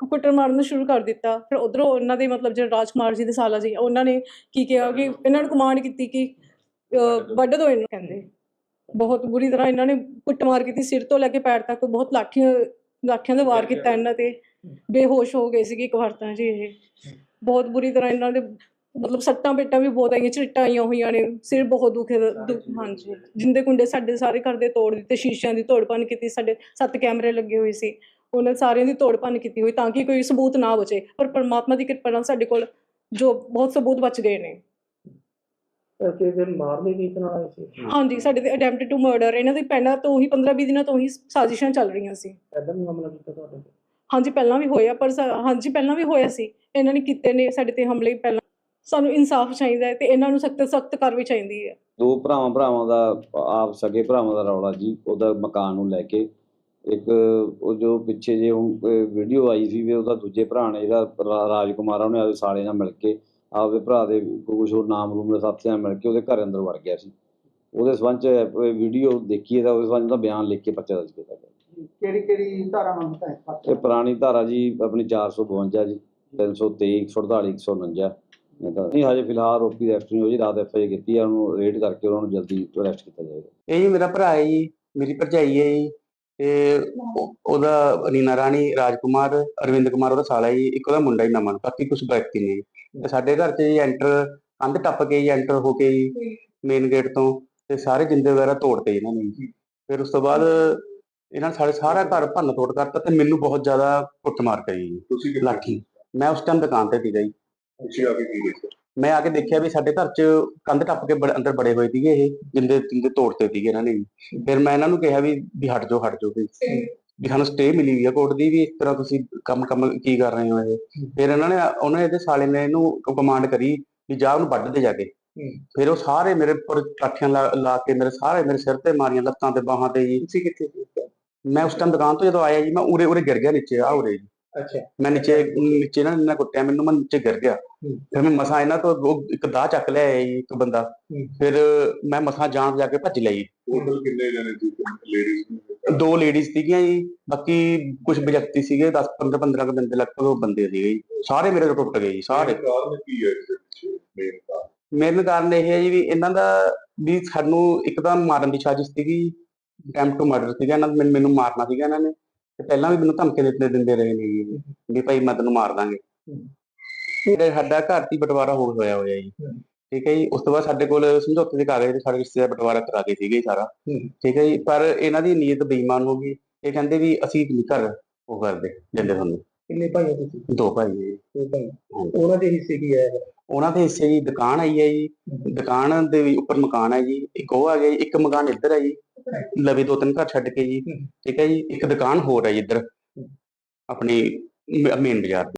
ਕੁੱਟਰ ਮਾਰਨਾ ਸ਼ੁਰੂ ਕਰ ਦਿੱਤਾ। ਫਿਰ ਉਧਰੋਂ ਉਹਨਾਂ ਦੇ ਮਤਲਬ ਜਿਹੜੇ ਰਾਜਕੁਮਾਰ ਜੀ ਦੇ ਸਾਲਾ ਜੀ ਉਹਨਾਂ ਨੇ ਕੀ ਕਿਹਾ ਕਿ ਇਹਨਾਂ ਨੂੰ ਕਮਾਂਡ ਕੀਤੀ ਕਿ ਵੱਢ ਦੋ ਇਹਨੂੰ। ਕਹਿੰਦੇ ਬਹੁਤ ਬੁਰੀ ਤਰ੍ਹਾਂ ਇਹਨਾਂ ਨੇ ਕੁੱਟਮਾਰ ਕੀਤੀ ਸਿਰ ਤੋਂ ਲੈ ਕੇ ਪੈਰ ਤੱਕ ਬਹੁਤ ਲਾਠੀਆਂ ਲਾਠੀਆਂ ਦਾ ਵਾਰ ਕੀਤਾ ਇਹਨਾਂ ਤੇ। ਬੇਹੋਸ਼ ਹੋ ਗਏ ਸੀਗੇ ਇੱਕ ਵਾਰ ਤਾਂ ਜੀ ਇਹ। ਬਹੁਤ ਬੁਰੀ ਤਰ੍ਹਾਂ ਇਹਨਾਂ ਦੇ ਮਤਲਬ ਸੱਟਾਂ ਪੇਟਾਂ ਵੀ ਬਹੁਤ ਆਈਆਂ ਝਿੱਟਾਂ ਆਈਆਂ ਹੋਈਆਂ ਨੇ ਸਿਰ ਬਹੁਤ ਦੁਖੇ ਹਾਂਜੀ। ਜਿੰਦੇ ਕੁੰਡੇ ਸਾਡੇ ਸਾਰੇ ਘਰ ਦੇ ਤੋੜ ਦਿੱਤੇ ਸ਼ੀਸ਼ਿਆਂ ਦੀ ਤੋੜ ਭੰਨ ਕੀਤੀ ਸਾਡੇ ਸੱਤ ਕੈਮਰੇ ਲੱਗੇ ਹੋਏ ਸੀ। ਉਹਨਾਂ ਸਾਰਿਆਂ ਦੀ ਤੋੜ ਭੰਨ ਕੀਤੀ ਹੋਈ ਤਾਂ ਕਿ ਕੋਈ ਸਬੂਤ ਨਾ ਬਚੇ ਪਰ ਪਰਮਾਤਮਾ ਦੀ ਕਿਰਪਾ ਨਾਲ ਸਾਡੇ ਕੋਲ ਜੋ ਬਹੁਤ ਸਬੂਤ ਬਚ ਗਏ ਨੇ। ਕਿ ਫਿਰ ਮਾਰਨੇ ਦੀ ਇਤਨਾ ਆਏ ਸੀ? ਹਾਂਜੀ ਸਾਡੇ ਤੇ ਅਟੈਂਪਟ ਟੂ ਮਰਡਰ ਇਹਨਾਂ ਦੀ ਪਹਿਲਾਂ ਤੋਂ ਹੀ 15-20 ਦਿਨਾਂ ਤੋਂ ਹੀ ਸਾਜ਼ਿਸ਼ਾਂ ਚੱਲ ਰਹੀਆਂ ਸੀ। ਪਹਿਲਾਂ ਵੀ ਹਮਲਾ ਕੀਤਾ ਤੁਹਾਡੇ ਹਾਂਜੀ ਪਹਿਲਾਂ ਵੀ ਹੋਇਆ ਪਰ ਸਾ- ਹਾਂਜੀ ਪਹਿਲਾਂ ਵੀ ਹੋਇਆ ਸੀ। ਇਹਨਾਂ ਨੇ ਕੀਤੇ ਨੇ ਸਾਡੇ ਤੇ ਹਮਲੇ ਪਹਿਲਾਂ ਸਾਨੂੰ ਇਨਸਾਫ ਚਾਹੀਦਾ ਹੈ ਤੇ ਇਹਨਾਂ ਨੂੰ ਸਖਤ ਸਖਤ ਕਾਰਵਾਈ ਚਾਹੀਦੀ ਹੈ। ਦੋ ਭਰਾਵਾਂ ਭਰਾਵਾਂ ਦਾ ਆਪ ਸਗੇ ਭਰਾਵਾਂ ਦਾ ਰੌਲਾ ਜੀ ਉਹਦਾ ਮਕਾਨ ਨੂੰ ਲੈ ਕੇ। ਇੱਕ ਉਹ ਜੋ ਪਿੱਛੇ ਜੇ ਵੀਡੀਓ ਆਈ ਸੀ ਵੀ ਉਹਦਾ ਦੂਜੇ ਭਰਾ ਨੇ ਜਿਹੜਾ ਰਾਜਕੁਮਾਰ ਆ, ਉਹਨੇ ਆਪਦੇ ਸਾਲੇ ਨਾਲ ਮਿਲ ਕੇ ਆਪਦੇ ਭਰਾ ਦੇ ਕੁਝ ਹੋਰ ਨਾਮ ਰੂਮ ਦੇ ਸਾਥੀਆਂ ਨਾਲ ਮਿਲ ਕੇ ਉਹਦੇ ਘਰ ਅੰਦਰ ਵੜ ਗਿਆ ਸੀ। ਉਹਦੇ ਸੰਬੰਧ ਵੀਡੀਓ ਦੇਖੀਏ ਤਾਂ ਉਹਦੇ ਸੰਬੰਧ ਦਾ ਬਿਆਨ ਲਿਖ ਕੇ ਪਰਚਾ ਦਰਜ ਕੀਤਾ ਗਿਆ। ਕਿਹੜੀ ਕਿਹੜੀ ਧਾਰਾ ਮੰਗਤਾ ਹੈ? ਇਹ ਪੁਰਾਣੀ ਧਾਰਾ ਜੀ ਆਪਣੀ 452 ਜੀ 323 148 149 ਨਹੀਂ ਤਾਂ ਨਹੀਂ ਹਜੇ ਫਿਲਹਾਲ ਰੋਪੀ ਦਾ ਐਕਸ਼ਨ ਹੋ ਜੀ ਰਾਤ ਐਫ ਆਈ ਕੀਤੀ ਆ ਉਹਨੂੰ ਰੇਡ ਕਰਕੇ ਉਹਨਾਂ ਨੂੰ ਜਲਦੀ ਅਰੈਸਟ ਕੀਤਾ ਜਾਏਗਾ। ਇਹ ਜੀ ਮੇਰਾ ਭਰਾ ਹੈ ਜੀ ਮੇਰੀ ਭਰਜਾਈ ਹੈ ਜੀ ਤੇ ਉਹ- ਉਹਦਾ ਨੀਨਾ ਰਾਣੀ ਰਾਜਕੁਮਾਰ ਅਰਵਿੰਦ ਕੁਮਾਰ ਉਹਦਾ ਸਾਲਾ ਜੀ ਇੱਕ ਉਹਦਾ ਮੁੰਡਾ ਹੀ ਨਮਨ ਬਾਕੀ ਕੁਝ ਵਿਅਕਤੀ ਨੇ ਤੇ ਸਾਡੇ ਘਰ 'ਚ ਜੀ ਐਂਟਰ ਕੰਧ ਟੱਪ ਕੇ ਜੀ ਐਂਟਰ ਹੋ ਕੇ ਜੀ ਮੇਨ ਗੇਟ ਤੋਂ ਤੇ ਸਾਰੇ ਜਿੰਦੇ ਵਗੈਰਾ ਤੋੜਤੇ ਇਹਨਾਂ ਨੇ ਜੀ। ਫਿਰ ਉਸ ਤੋਂ ਬਾਅਦ ਇਹਨਾਂ ਨੇ ਸਾਡੇ ਸਾਰਾ ਘਰ ਭੰਨ ਤੋੜ ਕਰਤਾ ਤੇ ਮੈਨੂੰ ਬਹੁਤ ਜ਼ਿਆਦਾ ਕੁੱਟਮਾਰ ਕਰੀ ਜੀ ਤੁਸੀਂ ਕਿੱਥੇ ਲਾਠੀ। ਮੈਂ ਉਸ ਟਾਈਮ ਦੁਕਾਨ ਤੇ ਸੀਗਾ ਜੀ। ਤੁਸੀਂ ਆ ਕੇ ਕੀ ਦੇਖਿਆ? ਮੈਂ ਆ ਕੇ ਦੇਖਿਆ ਵੀ ਸਾਡੇ ਘਰ 'ਚ ਕੰਧ ਟੱਪ ਕੇ ਬੜੇ- ਅੰਦਰ ਬੜੇ ਹੋਏ ਸੀਗੇ ਇਹ ਜਿੰਦੇ ਜਿੰਦੇ ਤੋੜਤੇ ਸੀਗੇ ਇਹਨਾਂ ਨੇ। ਫਿਰ ਮੈਂ ਇਹਨਾਂ ਨੂੰ ਕਿਹਾ ਵੀ ਵੀ ਹਟ ਜਾਓ ਹਟ ਜਾਓ ਵੀ ਵੀ ਸਾਨੂੰ ਸਟੇ ਮਿਲੀ ਹੋਈ ਆ ਕੋਰਟ ਦੀ ਵੀ ਇਸ ਤਰ੍ਹਾਂ ਤੁਸੀਂ ਕੰਮ ਕੰਮ ਕੀ ਕਰ ਰਹੇ ਹੋ ਇਹ। ਫਿਰ ਇਹਨਾਂ ਨੇ ਉਹਨੇ ਇਹਦੇ ਸਾਲੇ ਨੇ ਇਹਨੂੰ ਕਮਾਂਡ ਕਰੀ ਵੀ ਜਾ ਉਹਨੂੰ ਵੱਢ ਦੇ ਜਾ ਕੇ। ਫਿਰ ਉਹ ਸਾਰੇ ਮੇਰੇ ਉੱਪਰ ਕਾਠੀਆਂ ਲਾ ਲਾ ਕੇ ਮੇਰੇ ਸਾਰੇ ਮੇਰੇ ਸਿਰ ਤੇ ਮਾਰੀਆਂ ਲੱਤਾਂ ਤੇ ਬਾਹਾਂ ਤੇ ਜੀ। ਤੁਸੀਂ ਕਿੱਥੇ ਸੀ ਉਸ time? ਮੈਂ ਉਸ ਟਾਈਮ ਦੁਕਾਨ ਤੋਂ ਜਦੋਂ ਆਇਆ ਜੀ ਮੈਂ ਉਰੇ ਉਰੇ ਗਿਰ ਗਿਆ ਨੀਚੇ ਆ ਉਰੇ ਜੀ। ਅੱਛਾ। ਮੈਂ ਨੀਚੇ ਨੀਚੇ ਨਾ ਇਹਨਾਂ ਕੁੱਟਿਆ ਮੈਨੂੰ ਮੈਂ ਨੀਚੇ ਗਿਰ ਗਿਆ। ਫਿਰ ਮੈਂ ਮਸਾਂ ਇਹਨਾਂ ਤੋਂ ਉਹ ਇੱਕ ਦਾਹ ਚੱਕ ਲਿਆ ਇੱਕ ਬੰਦਾ। ਫਿਰ ਮੈਂ ਮਸਾਂ ਜਾਣ ਜਾ ਕੇ ਭੱਜ ਲਈ ਟੋਟਲ ਕਿੰਨੇ ਜਣੇ ਸੀ? ਲੇਡੀਜ਼ ਦੋ ਲੇਡੀਜ਼ ਸੀਗੀਆਂ ਜੀ ਬਾਕੀ ਕੁਝ ਵਿਅਕਤੀ ਸੀਗੇ 10 15 15 ਕੁ ਬੰਦੇ ਲਗਭਗ ਉਹ ਬੰਦੇ ਸੀਗੇ ਜੀ। ਸਾਰੇ ਮੇਰੇ ਤੋਂ ਟੁੱਟ ਗਏ ਜੀ ਸਾਰੇ। ਕਾਰਨ ਕੀ ਹੈ ਇਸ ਦੇ ਪਿੱਛੇ ਮੇਨ ਕਾਰਨ। ਮੇਨ ਕਾਰਨ ਇਹ ਹੈ ਜੀ ਵੀ ਇਹਨਾਂ ਦਾ ਵੀ ਸਾਨੂੰ ਇੱਕਦਮ ਮਾਰਨ ਦੀ ਸਾਜ਼ਿਸ਼ ਸੀਗੀ ਅਟੈਂਪਟ ਟੂ ਮਰਡਰ ਸੀਗਾ ਇਹਨਾਂ ਮੈਨੂੰ ਮੈਨੂੰ ਮਾਰਨਾ ਸੀਗਾ ਇਹਨਾਂ ਨੇ। ਤੇ ਪਹਿਲਾਂ ਵੀ ਮੈਨੂੰ ਧਮਕੀ ਦਿੱਤੇ ਦਿੰਦੇ ਰਹੇ ਨੇ ਜੀ। ਵੀ ਭਾਈ ਮੈਂ ਤੈਨੂੰ ਮਾਰ ਦਾਂਗੇ। ਇਹ ਸਾਡਾ ਘਰ ਦੀ ਬਟਵਾਰਾ ਹੋ ਹੋਇਆ ਹੋਇਆ ਜੀ। ਠੀਕ ਹੈ ਜੀ? ਉਸ ਤੋਂ ਬਾਅਦ ਸਾਡੇ ਕੋਲ ਸਮਝੌਤੇ ਦੇ ਕਾਗਜ਼ ਤੇ ਸਾਡੇ ਰਿਸ਼ਤੇਦਾਰ ਬਟਵਾਰਾ ਕਰਾ ਕੇ ਸੀਗੇ ਸਾਰਾ। ਠੀਕ ਹੈ ਜੀ? ਪਰ ਇਹਨਾਂ ਦੀ ਨੀਅਤ ਬੇਈਮਾਨ ਹੋ ਗਈ। ਇਹ ਕਹਿੰਦੇ ਵੀ ਅਸੀਂ ਨਹੀਂ ਉਹ ਕਰਦੇ ਦਿੰਦੇ ਤੁਹਾਨੂੰ ਕਿੰਨੇ ਭਾਈ ਹੋ ਤੁਸੀਂ ਦੋ ਭਾਈ ਜੀ। ਦੋ ਭਾਈ। ਉਹਨਾਂ ਦੇ ਹਿੱਸੇ ਕੀ ਹੈ ਉਹਨਾਂ ਦੇ ਹਿੱਸੇ ਜੀ ਦੁਕਾਨ ਆਈ ਹੈ ਜੀ। ਦੁਕਾਨ ਦੇ ਵੀ ਉੱਪਰ ਮਕਾਨ ਹੈ ਜੀ। ਇੱਕ ਉਹ ਆ ਗਿਆ ਜੀ ਇੱਕ ਮਕਾਨ ਇੱਧਰ ਹੈ ਜੀ। ਲਵੇ ਦੋ ਤਿੰਨ ਘਰ ਛੱਡ ਕੇ ਜੀ। ਠੀਕ ਹੈ ਜੀ। ਇੱਕ ਦੁਕਾਨ ਹੋਰ ਹੈ ਜੀ ਇੱਧਰ। ਆਪਣੀ ਮੇਨ ਬਾਜ਼ਾਰ